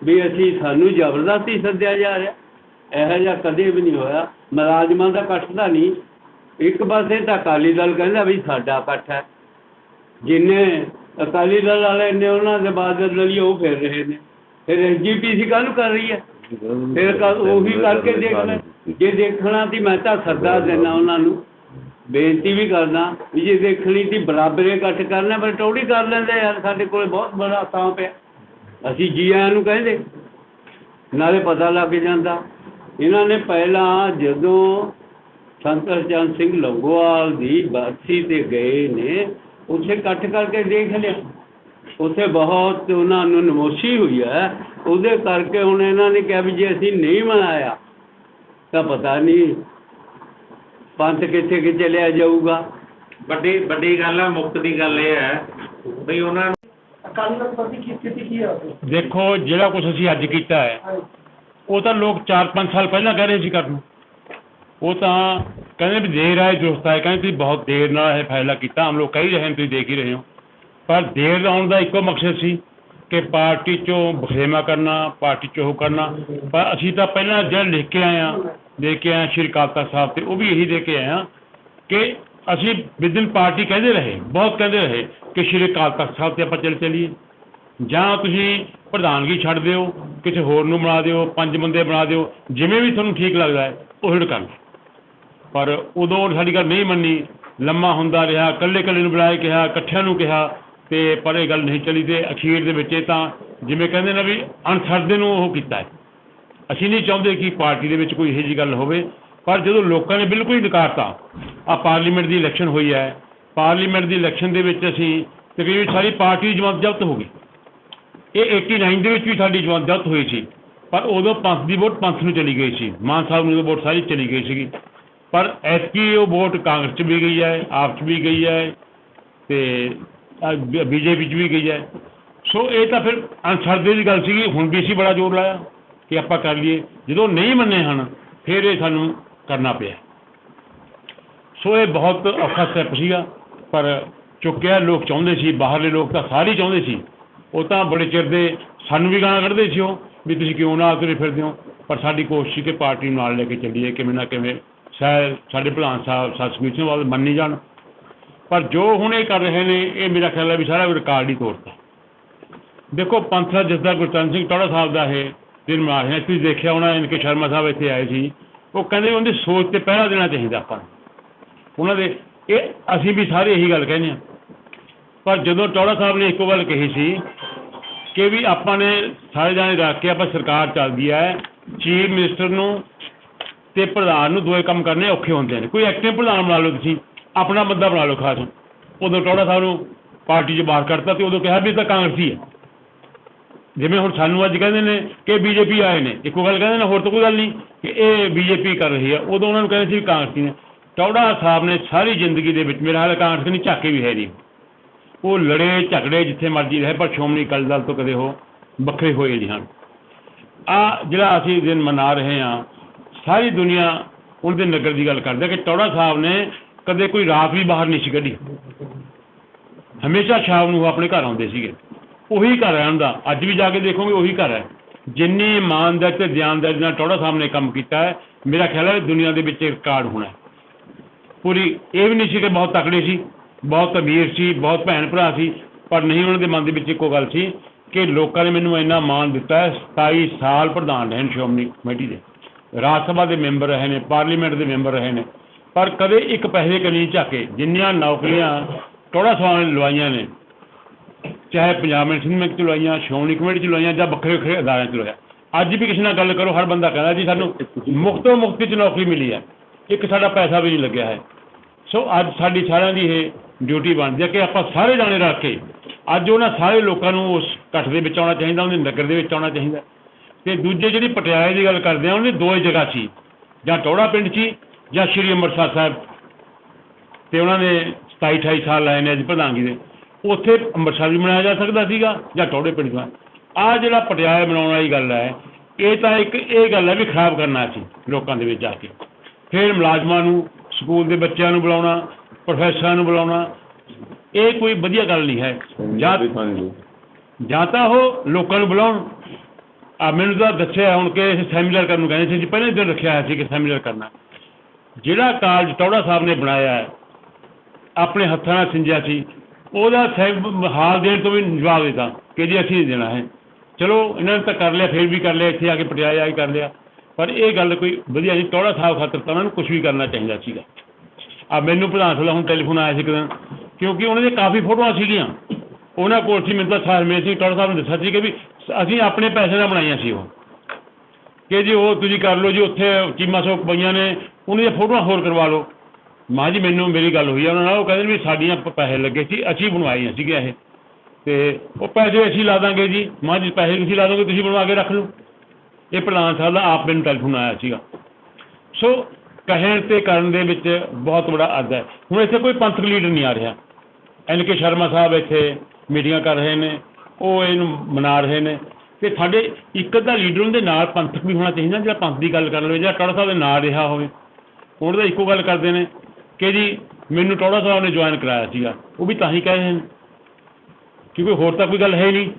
ਵੀ ਅਸੀਂ ਸਾਨੂੰ ਜ਼ਬਰਦਸਤੀ ਸੱਦਿਆ ਜਾ ਰਿਹਾ। ਇਹੋ ਜਿਹਾ ਕਦੇ ਵੀ ਨਹੀਂ ਹੋਇਆ। ਮੁਲਾਜ਼ਮਾਂ ਦਾ ਇਕੱਠ ਦਾ ਨਹੀਂ। ਇੱਕ ਪਾਸੇ ਤਾਂ ਅਕਾਲੀ ਦਲ ਕਹਿੰਦਾ ਵੀ ਸਾਡਾ ਇਕੱਠ ਹੈ। ਜਿੰਨੇ ਅਕਾਲੀ ਦਲ ਵਾਲੇ ਨੇ, ਉਹਨਾਂ ਦੇ ਬਾਦਲ ਦਲੀ ਉਹ ਫਿਰ ਰਹੇ ਨੇ। ਫਿਰ ਐਸਜੀਪੀਸੀ ਕਾਹਨੂੰ ਕਰ ਰਹੀ ਹੈ। ਫਿਰ ਕੱਲ੍ਹ ਉਹੀ ਕਰਕੇ ਦੇਖਣਾ। ਜੇ ਦੇਖਣਾ ਸੀ ਮੈਂ ਤਾਂ ਸੱਦਾ ਦੇਣਾ ਉਹਨਾਂ ਨੂੰ। ਬੇਨਤੀ ਵੀ ਕਰਦਾ ਵੀ ਜੇ ਦੇਖਣੀ ਸੀ ਬਰਾਬਰੇ ਇਕੱਠ ਕਰਨਾ ਪਰ ਟੋੜੀ ਕਰ ਲੈਂਦੇ ਯਾਰ, ਸਾਡੇ ਕੋਲ ਬਹੁਤ ਬੜਾ ਥਾਂ ਪਿਆ। ਅਸੀਂ ਜੀ ਆਇਆਂ ਨੂੰ ਕਹਿੰਦੇ, ਨਾਲੇ ਪਤਾ ਲੱਗ ਜਾਂਦਾ। ਇਹਨਾਂ ਨੇ ਪਹਿਲਾਂ ਜਦੋਂ ਸੰਤ ਹਰਚੰਦ ਸਿੰਘ ਲੰਗੋਵਾਲ ਦੀ ਬਰਸੀ ਤੇ ਗਏ ਨੇ, ਉੱਥੇ ਇਕੱਠ ਕਰਕੇ ਦੇਖ ਲਿਆ। ਉੱਥੇ ਬਹੁਤ ਉਹਨਾਂ ਨੂੰ ਨਮੋਸ਼ੀ ਹੋਈ ਹੈ। ਉਹਦੇ ਕਰਕੇ ਹੁਣ ਇਹਨਾਂ ਨੇ ਕਿਹਾ ਵੀ ਜੇ ਅਸੀਂ ਨਹੀਂ ਮਨਾਇਆ, ਤਾਂ ਪਤਾ ਨਹੀਂ ਪੰਥ ਕਿੱਥੇ ਕਿ ਚਲਿਆ ਜਾਊਗਾ ਵੱਡੀ ਵੱਡੀ ਗੱਲ ਹੈ ਮੁਕਤ ਦੀ ਗੱਲ ਇਹ ਹੈ ਵੀ ਉਹਨਾਂ ਨੂੰ ਅਕਾਲੀ ਦਲ ਪ੍ਰਤੀ ਕੀ ਸਥਿਤੀ ਕੀ ਹੈ? ਦੇਖੋ ਜਿਹੜਾ ਕੁਝ ਅਸੀਂ ਅੱਜ ਕੀਤਾ ਹੈ। ਉਹ ਤਾਂ ਲੋਕ 4-5 ਸਾਲ ਪਹਿਲਾਂ ਕਹਿ ਰਹੇ ਸੀ ਕਰਨ ਉਹ ਤਾਂ ਕਹਿੰਦੇ ਵੀ ਦੇਰ ਆਏ ਦੁਰਸਤ ਆਏ ਕਹਿੰਦੇ ਤੁਸੀਂ ਬਹੁਤ ਦੇਰ ਨਾਲ ਇਹ ਫੈਸਲਾ ਕੀਤਾ ਹਮ ਲੋਕ ਕਹਿ ਹੀ ਰਹੇ ਨੇ ਤੁਸੀਂ ਦੇਖ ਹੀ ਰਹੇ ਹੋ ਪਰ ਦੇਰ ਆਉਣ ਦਾ ਇੱਕੋ ਮਕਸਦ ਸੀ ਕਿ ਪਾਰਟੀ ਚੋਂ ਬਖੇਮਾ ਕਰਨਾ ਪਾਰਟੀ ਚੋਂ ਉਹ ਕਰਨਾ ਪਰ ਅਸੀਂ ਤਾਂ ਪਹਿਲਾਂ ਜਿਹੜਾ ਲਿਖ ਕੇ ਆਏ ਆ ਦੇ ਕੇ ਆਇਆ ਸ਼੍ਰੀ ਅਕਾਲ ਤਖਤ ਸਾਹਿਬ ਤੇ, ਉਹ ਵੀ ਇਹੀ ਦੇ ਕੇ ਆਏ ਆ ਕਿ ਅਸੀਂ ਵਿਦਨ ਪਾਰਟੀ ਕਹਿੰਦੇ ਰਹੇ, ਬਹੁਤ ਕਹਿੰਦੇ ਰਹੇ ਕਿ ਸ਼੍ਰੀ ਅਕਾਲ ਤਖਤ ਸਾਹਿਬ ਤੇ ਆਪਾਂ ਚੱਲ ਚਲੀਏ। ਜਾਂ ਤੁਸੀਂ ਪ੍ਰਧਾਨਗੀ ਛੱਡ ਦਿਓ, ਕਿਸੇ ਹੋਰ ਨੂੰ ਬਣਾ ਦਿਓ, ਪੰਜ ਬੰਦੇ ਬਣਾ ਦਿਓ, ਜਿਵੇਂ ਵੀ ਤੁਹਾਨੂੰ ਠੀਕ ਲੱਗਦਾ ਹੈ, ਉਹ ਹਿੜ ਕਰ ਪਰ ਉਦੋਂ ਸਾਡੀ ਗੱਲ ਨਹੀਂ ਮੰਨੀ, ਲੰਮਾ ਹੁੰਦਾ ਰਿਹਾ ਇਕੱਲੇ ਇਕੱਲੇ ਨੂੰ ਬੁਲਾਏ ਕਿਹਾ, ਇਕੱਠਿਆਂ ਨੂੰ ਕਿਹਾ, ਤੇ ਪਰ ਇਹ ਗੱਲ ਨਹੀਂ ਚਲੀ ਤੇ ਅਖੀਰ ਦੇ ਵਿੱਚ ਇਹ ਤਾਂ ਜਿਵੇਂ ਕਹਿੰਦੇ ਨੇ ਵੀ ਅਣਸਰਦੇ ਨੂੰ ਉਹ ਕੀਤਾ ਹੈ। ਅਸੀਂ ਨਹੀਂ ਚਾਹੁੰਦੇ ਕਿ ਪਾਰਟੀ ਦੇ ਵਿੱਚ ਕੋਈ ਇਹੋ ਜਿਹੀ ਗੱਲ ਹੋਵੇ, ਪਰ ਜਦੋਂ ਲੋਕਾਂ ਨੇ ਬਿਲਕੁਲ ਹੀ ਨਕਾਰਤਾ ਆ ਪਾਰਲੀਮੈਂਟ ਦੀ ਇਲੈਕਸ਼ਨ ਹੋਈ ਹੈ, ਪਾਰਲੀਮੈਂਟ ਦੀ ਇਲੈਕਸ਼ਨ ਦੇ ਵਿੱਚ ਅਸੀਂ ਤਕਰੀਬਨ ਸਾਰੀ ਪਾਰਟੀ ਦੀ ਜਮਾਤ ਜ਼ਬਤ ਹੋ ਗਈ। ਇਹ 89 ਦੇ ਵਿੱਚ ਵੀ ਸਾਡੀ ਜਮਾਤ ਜ਼ਬਤ ਹੋਈ ਸੀ, ਪਰ ਉਦੋਂ ਪੰਥ ਦੀ ਵੋਟ ਪੰਥ ਨੂੰ ਚਲੀ ਗਈ ਸੀ, ਮਾਨ ਸਾਹਿਬ ਨੂੰ ਵੋਟ ਸਾਰੀ ਚਲੀ ਗਈ ਸੀਗੀ। ਪਰ ਐਤਕੀ ਉਹ ਵੋਟ ਕਾਂਗਰਸ 'ਚ ਵੀ ਗਈ ਹੈ, ਆਪ 'ਚ ਵੀ ਗਈ ਹੈ ਤੇ ਬੀਜੇਪੀ 'ਚ ਵੀ ਗਈ ਹੈ। ਸੋ ਇਹ ਤਾਂ ਫਿਰ ਅਨਸਰਦੇ ਦੀ ਗੱਲ ਸੀਗੀ, ਹੁਣ ਵੀ ਅਸੀਂ ਬੜਾ ਜ਼ੋਰ ਲਾਇਆ। ਕਿ ਆਪਾਂ ਕਰ ਲਈਏ। ਜਦੋਂ ਨਹੀਂ ਮੰਨੇ ਹਨ, ਫਿਰ ਇਹ ਸਾਨੂੰ ਕਰਨਾ ਪਿਆ। ਸੋ ਇਹ ਬਹੁਤ ਔਖਾ ਸਟੈਪ ਸੀਗਾ, ਪਰ ਚੁੱਕਿਆ ਲੋਕ ਚਾਹੁੰਦੇ ਸੀ, ਬਾਹਰਲੇ ਲੋਕ ਤਾਂ ਸਾਰੇ ਹੀ ਚਾਹੁੰਦੇ ਸੀ। ਉਹ ਤਾਂ ਬੜੇ ਚਿਰ ਦੇ ਸਾਨੂੰ ਵੀ ਗਾਣਾ ਕੱਢਦੇ ਸੀ ਉਹ, ਵੀ ਤੁਸੀਂ ਕਿਉਂ ਨਾ ਤੁਰੇ ਫਿਰਦੇ ਹੋ? ਪਰ ਸਾਡੀ ਕੋਸ਼ਿਸ਼ ਸੀ ਕਿ ਪਾਰਟੀ ਨੂੰ ਨਾਲ ਲੈ ਕੇ ਚੱਲੀਏ, ਕਿਵੇਂ ਨਾ ਕਿਵੇਂ ਸ਼ਾਇਦ ਸਾਡੇ ਪ੍ਰਧਾਨ ਸਾਹਿਬ ਸਤਿਗੁਰੂ ਸਿੰਘ ਬਾਦ ਮੰਨੀ ਜਾਣ। ਪਰ ਜੋ ਹੁਣ ਇਹ ਕਰ ਰਹੇ ਨੇ, ਇਹ ਮੇਰਾ ਖਿਆਲ ਹੈ ਵੀ ਸਾਰਾ ਰਿਕਾਰਡ ਹੀ ਤੋੜਤਾ। ਦੇਖੋ, ਪੰਥ ਦਾ ਜਸਦਾ ਗੁਰਚਰਨ ਸਿੰਘ ਟੋੜਾ ਸਾਹਿਬ ਦਾ ਇਹ ਦਿਨ ਮਨਾ ਰਹੇ ਹਾਂ। ਤੁਸੀਂ ਦੇਖਿਆ ਹੋਣਾ ਇਨਕੇ ਸ਼ਰਮਾ ਸਾਹਿਬ ਇੱਥੇ ਆਏ ਸੀ। ਉਹ ਕਹਿੰਦੇ ਉਹਦੀ ਸੋਚ ਤੇ ਪਹਿਰਾ ਦੇਣਾ ਚਾਹੀਦਾ ਆਪਾਂ। ਨੂੰ ਉਹਨਾਂ ਦੇ, ਇਹ ਅਸੀਂ ਵੀ ਸਾਰੇ ਇਹੀ ਗੱਲ ਕਹਿੰਦੇ ਹਾਂ। ਪਰ ਜਦੋਂ ਟੋੜਾ ਸਾਹਿਬ ਨੇ ਇੱਕੋ ਗੱਲ ਕਹੀ ਸੀ ਕਿ ਵੀ ਆਪਾਂ ਨੇ ਸਾਰੇ ਜਾਣੇ ਰੱਖ ਕੇ ਆਪਾਂ ਸਰਕਾਰ ਚੱਲਦੀ ਹੈ, ਚੀਫ ਮਿਨਿਸਟਰ ਨੂੰ ਤੇ ਪ੍ਰਧਾਨ ਨੂੰ ਦੋਏ ਕੰਮ ਕਰਨੇ ਔਖੇ ਹੁੰਦੇ ਨੇ। ਕੋਈ ਐਕਟਿਵ ਪ੍ਰਧਾਨ ਬਣਾ ਲਓ ਤੁਸੀਂ, ਆਪਣਾ ਬੰਦਾ ਬਣਾ ਲਓ ਖਾਸ। ਉਦੋਂ ਟੋੜਾ ਸਾਹਿਬ ਨੂੰ ਪਾਰਟੀ 'ਚ ਬਾਹਰ ਕੱਢਤਾ ਤੇ ਉਦੋਂ ਕਿਹਾ ਵੀ ਇਹ ਤਾਂ ਕਾਂਗਰਸੀ ਹੈ। ਜਿਵੇਂ ਹੁਣ ਸਾਨੂੰ ਅੱਜ ਕਹਿੰਦੇ ਨੇ ਕਿ ਬੀਜੇਪੀ ਆਏ ਨੇ, ਇੱਕੋ ਗੱਲ ਕਹਿੰਦੇ ਨੇ, ਹੋਰ ਤਾਂ ਕੋਈ ਗੱਲ ਨਹੀਂ ਕਿ ਇਹ ਬੀਜੇਪੀ ਕਰ ਰਹੀ ਹੈ ਉਦੋਂ ਉਹਨਾਂ ਨੂੰ ਕਹਿੰਦੇ ਸੀ ਵੀ ਕਾਂਗਰਸੀ ਨੇ। ਟੌੜਾ ਸਾਹਿਬ ਨੇ ਸਾਰੀ ਜ਼ਿੰਦਗੀ ਦੇ ਵਿੱਚ, ਮੇਰਾ ਹਾਲ ਕਾਂਗਰਸ ਨਹੀਂ ਝਾਕੇ ਵੀ ਹੈ ਨਹੀਂ ਉਹ ਲੜੇ ਝਗੜੇ ਜਿੱਥੇ ਮਰਜ਼ੀ ਰਹੇ, ਪਰ ਸ਼੍ਰੋਮਣੀ ਅਕਾਲੀ ਦਲ ਤੋਂ ਕਦੇ ਉਹ ਵੱਖਰੇ ਹੋਏ ਨਹੀਂ ਹਨ। ਆ ਜਿਹੜਾ ਅਸੀਂ ਦਿਨ ਮਨਾ ਰਹੇ ਹਾਂ, ਸਾਰੀ ਦੁਨੀਆ ਉਹਦੇ ਨਗਰ ਦੀ ਗੱਲ ਕਰਦਾ ਕਿ ਟੌੜਾ ਸਾਹਿਬ ਨੇ ਕਦੇ ਕੋਈ ਰਾਤ ਵੀ ਬਾਹਰ ਨਹੀਂ ਸੀ ਕੱਢੀ। ਹਮੇਸ਼ਾ ਸ਼ਾਮ ਨੂੰ ਉਹ ਆਪਣੇ ਘਰ ਆਉਂਦੇ ਸੀਗੇ। ਉਹੀ ਘਰ ਹੈ ਉਹਦਾ। ਅੱਜ ਵੀ ਜਾ ਕੇ ਦੇਖੋਗੇ ਉਹੀ ਘਰ ਹੈ। ਜਿੰਨੀ ਇਮਾਨਦਾਰੀ ਤੇ ਦਿਆਨਦਾਰੀ ਨਾਲ ਟੌੜਾ ਸਾਹਿਬ ਨੇ ਕੰਮ ਕੀਤਾ ਹੈ, ਮੇਰਾ ਖਿਆਲ ਹੈ ਦੁਨੀਆ ਦੇ ਵਿੱਚ ਰਿਕਾਰਡ ਹੋਣਾ ਪੂਰੀ ਇਹ ਵੀ ਨਹੀਂ ਸੀ ਕਿ ਬਹੁਤ ਤਕੜੇ ਸੀ, ਬਹੁਤ ਅਮੀਰ ਸੀ, ਬਹੁਤ ਭੈਣ ਭਰਾ ਸੀ, ਪਰ ਨਹੀਂ ਉਹਨਾਂ ਦੇ ਮਨ ਦੇ ਵਿੱਚ ਇੱਕੋ ਗੱਲ ਸੀ ਕਿ ਲੋਕਾਂ ਨੇ ਮੈਨੂੰ ਇੰਨਾ ਮਾਣ ਦਿੱਤਾ ਹੈ 27 ਸਾਲ ਪ੍ਰਧਾਨ ਰਹੇ ਨੇ ਸ਼੍ਰੋਮਣੀ ਕਮੇਟੀ ਦੇ। ਰਾਜ ਸਭਾ ਦੇ ਮੈਂਬਰ ਰਹੇ ਨੇ, ਪਾਰਲੀਮੈਂਟ ਦੇ ਮੈਂਬਰ ਰਹੇ ਨੇ। ਪਰ ਕਦੇ ਇੱਕ ਪੈਸੇ ਕਨੀ ਝਾਕੇ, ਜਿੰਨੀਆਂ ਨੌਕਰੀਆਂ ਟੋੜਾ ਸਾਹਿਬ ਨੇ ਲਵਾਈਆਂ ਨੇ ਚਾਹੇ ਪੰਜਾਬ ਮੈਨੇਜਮੈਂਟ ਚ ਲਵਾਈਆਂ ਸ਼੍ਰੋਮਣੀ ਕਮੇਟੀ ਚ ਲਵਾਈਆਂ ਜਾਂ ਵੱਖਰੇ ਵੱਖਰੇ ਅਦਾਰਿਆਂ ਚ ਲਵਾਇਆ ਅੱਜ ਵੀ ਕਿਸੇ ਨਾਲ ਗੱਲ ਕਰੋ, ਹਰ ਬੰਦਾ ਕਹਿੰਦਾ ਜੀ ਸਾਨੂੰ ਮੁਫਤੋਂ ਮੁਫਤੀ ਚ ਨੌਕਰੀ ਮਿਲੀ ਹੈ। ਇੱਕ ਸਾਡਾ ਪੈਸਾ ਵੀ ਨਹੀਂ ਲੱਗਿਆ ਹੈ। ਸੋ ਅੱਜ ਸਾਡੀ ਸਾਰਿਆਂ ਦੀ ਇਹ ਡਿਊਟੀ ਬਣਦੀ ਹੈ ਕਿ ਆਪਾਂ ਸਾਰੇ ਜਾਣੇ ਰੱਖ ਕੇ, ਅੱਜ ਉਹਨਾਂ ਸਾਰੇ ਲੋਕਾਂ ਨੂੰ ਉਸ ਇਕੱਠ ਦੇ ਵਿੱਚ ਆਉਣਾ ਚਾਹੀਦਾ, ਉਹਦੇ ਨਗਰ ਦੇ ਵਿੱਚ ਆਉਣਾ ਚਾਹੀਦਾ। ਤੇ ਦੂਜੇ ਜਿਹੜੀ ਪਟਿਆਲੇ ਦੀ ਗੱਲ ਕਰਦੇ ਆ ਉਹਨੇ ਦੋ ਹੀ ਜਗ੍ਹਾ ਸੀ। ਜਾਂ ਟੋੜਾ ਪਿੰਡ 'ਚ ਸੀ, ਜਾਂ ਸ਼੍ਰੀ ਅੰਮ੍ਰਿਤਸਰ ਸਾਹਿਬ। ਤੇ ਉਹਨਾਂ ਨੇ 27 28 ਸਾਲ ਲਾਏ ਨੇ ਅੱਜ ਪ੍ਰਧਾਨਗੀ ਦੇ। ਉੱਥੇ ਅੰਮ੍ਰਿਤਸਰ ਵੀ ਮਨਾਇਆ ਜਾ ਸਕਦਾ ਸੀਗਾ ਜਾਂ ਟੋੜੇ ਪਿੰਡ ਦਾ ਆ ਜਿਹੜਾ ਪਟਿਆਲੇ ਮਨਾਉਣ ਵਾਲੀ ਗੱਲ ਹੈ ਇਹ ਤਾਂ ਇੱਕ ਇਹ ਗੱਲ ਹੈ ਵੀ ਖਰਾਬ ਕਰਨਾ ਸੀ ਲੋਕਾਂ ਦੇ ਵਿੱਚ ਜਾ ਕੇ। ਫਿਰ ਮੁਲਾਜ਼ਮਾਂ ਨੂੰ ਸਕੂਲ ਦੇ ਬੱਚਿਆਂ ਨੂੰ ਬੁਲਾਉਣਾ ਪ੍ਰੋਫੈਸਰਾਂ ਨੂੰ ਬੁਲਾਉਣਾ ਇਹ ਕੋਈ ਵਧੀਆ ਗੱਲ ਨਹੀਂ ਹੈ। ਜਾਂ ਜਾਂ ਤਾਂ ਉਹ ਲੋਕਾਂ ਨੂੰ ਬੁਲਾਉਣ। ਆ ਮੈਨੂੰ ਤਾਂ ਦੱਸਿਆ ਹੁਣ ਕਿ ਸੈਮੀਨਾਰ ਕਰਨ ਨੂੰ ਕਹਿੰਦੇ ਸੀ ਜੀ ਪਹਿਲੇ ਦਿਨ ਰੱਖਿਆ ਸੀ ਕਿ ਸੈਮੀਨਾਰ ਕਰਨਾ। ਜਿਹੜਾ ਕਾਲਜ ਟੌੜਾ ਸਾਹਿਬ ਨੇ ਬਣਾਇਆ ਹੈ ਆਪਣੇ ਹੱਥਾਂ ਨਾਲ ਸਿੰਜਿਆ ਸੀ ਉਹਦਾ ਸਹਿਬ ਹਾਲ ਦੇਣ ਤੋਂ ਵੀ ਜਵਾਬ ਦਿੱਤਾ ਕਿ ਜੀ ਅਸੀਂ ਨਹੀਂ ਦੇਣਾ ਹੈ ਚਲੋ, ਇਹਨਾਂ ਨੇ ਤਾਂ ਕਰ ਲਿਆ, ਫਿਰ ਵੀ ਕਰ ਲਿਆ, ਇੱਥੇ ਆ ਕੇ ਪਟਿਆਲੇ ਆ ਕੇ ਕਰ ਲਿਆ। ਪਰ ਇਹ ਗੱਲ ਕੋਈ ਵਧੀਆ ਨਹੀਂ ਟੌੜਾ ਸਾਹਿਬ ਖਾਤਰ ਤਾਂ ਉਹਨਾਂ ਨੂੰ ਕੁਝ ਵੀ ਕਰਨਾ ਚਾਹੀਦਾ ਸੀਗਾ। ਆ ਮੈਨੂੰ ਪ੍ਰਧਾਨ ਸਾਹਿਬ ਹੁਣ ਟੈਲੀਫੋਨ ਆਇਆ ਸੀ ਇੱਕ ਕਿਉਂਕਿ ਉਹਨਾਂ ਦੀਆਂ ਕਾਫੀ ਫੋਟੋਆਂ ਸੀਗੀਆਂ। ਉਹਨਾਂ ਕੋਲ ਸੀ, ਮੈਨੂੰ ਤਾਂ ਸਾਰ ਮੇਰੇ ਸੀ ਟੌੜਾ ਸਾਹਿਬ ਨੇ ਦੱਸਿਆ ਸੀ ਕਿ ਵੀ ਅਸੀਂ ਆਪਣੇ ਪੈਸੇ ਨਾਲ ਬਣਾਈਆਂ ਸੀ ਉਹ। ਕਿ ਜੀ ਉਹ ਤੁਸੀਂ ਕਰ ਲਓ ਜੀ, ਉੱਥੇ ਚੀਮਾ ਸੌ ਪਈਆਂ ਨੇ, ਉਹਨਾਂ ਦੀਆਂ ਫੋਟੋਆਂ ਹੋਰ ਕਰਵਾ ਲਓ। ਮਾਂ ਜੀ, ਮੈਨੂੰ ਮੇਰੀ ਗੱਲ ਹੋਈ ਆ, ਉਹਨਾਂ ਨਾਲ ਉਹ ਕਹਿੰਦੇ ਵੀ ਸਾਡੀਆਂ ਪ- ਪੈਸੇ ਲੱਗੇ ਸੀ, ਅਸੀਂ ਬਣਵਾਈਆਂ ਸੀਗੀਆਂ ਇਹ। ਤੇ ਉਹ ਪੈਸੇ ਅਸੀਂ ਲਾ ਦਾਂਗੇ ਜੀ। ਮਾਂ ਜੀ, ਪੈਸੇ ਤੁਸੀਂ ਲਾ ਦੋਗੇ, ਤੁਸੀਂ ਬਣਵਾ ਕੇ ਰੱਖ ਲਓ। ਇਹ ਪ੍ਰਧਾਨ ਸਾਹਿਬ ਦਾ ਆਪ ਮੈਨੂੰ ਟੈਲੀਫੋਨ ਆਇਆ ਸੀਗਾ। ਸੋ ਕਹਿਣ ਤੇ ਕਰਨ ਦੇ ਵਿੱਚ ਬਹੁਤ ਬੜਾ ਅੱਧ ਹੈ। ਹੁਣ ਇੱਥੇ ਕੋਈ ਪੰਥਕ ਲੀਡਰ ਨਹੀਂ ਆ ਰਿਹਾ। ਐਨ ਕੇ ਸ਼ਰਮਾ ਸਾਹਿਬ ਇੱਥੇ ਮੀਟਿੰਗਾਂ ਕਰ ਰਹੇ ਨੇ, ਉਹ ਇਹਨੂੰ ਮਨਾ ਰਹੇ ਨੇ। ਤੇ ਸਾਡੇ ਇੱਕ ਅੱਧਾ ਲੀਡਰ ਉਹਦੇ ਨਾਲ ਪੰਥਕ ਵੀ ਹੋਣਾ ਚਾਹੀਦਾ, ਜਿਹੜਾ ਪੰਥ ਦੀ ਗੱਲ ਕਰ ਲਵੇ, ਜਿਹੜਾ ਟੌੜਾ ਸਾਹਿਬ ਦੇ ਨਾਲ ਰਿਹਾ ਹੋਵੇ। ਉਹਨਾਂ ਦਾ ਇੱਕੋ ਗੱਲ ਕਰਦੇ ਨੇ। ਕਿ ਜੀ ਮੈਨੂੰ ਟੋੜਾ ਸਾਹਿਬ ਨੇ ਜੁਆਇਨ ਕਰਾਇਆ ਸੀਗਾ, ਉਹ ਵੀ ਤਾਂ ਹੀ ਕਹਿ ਰਹੇ ਨੇ। ਕਿਉਂਕਿ ਹੋਰ ਤਾਂ ਕੋਈ ਗੱਲ ਹੈ ਨਹੀਂ।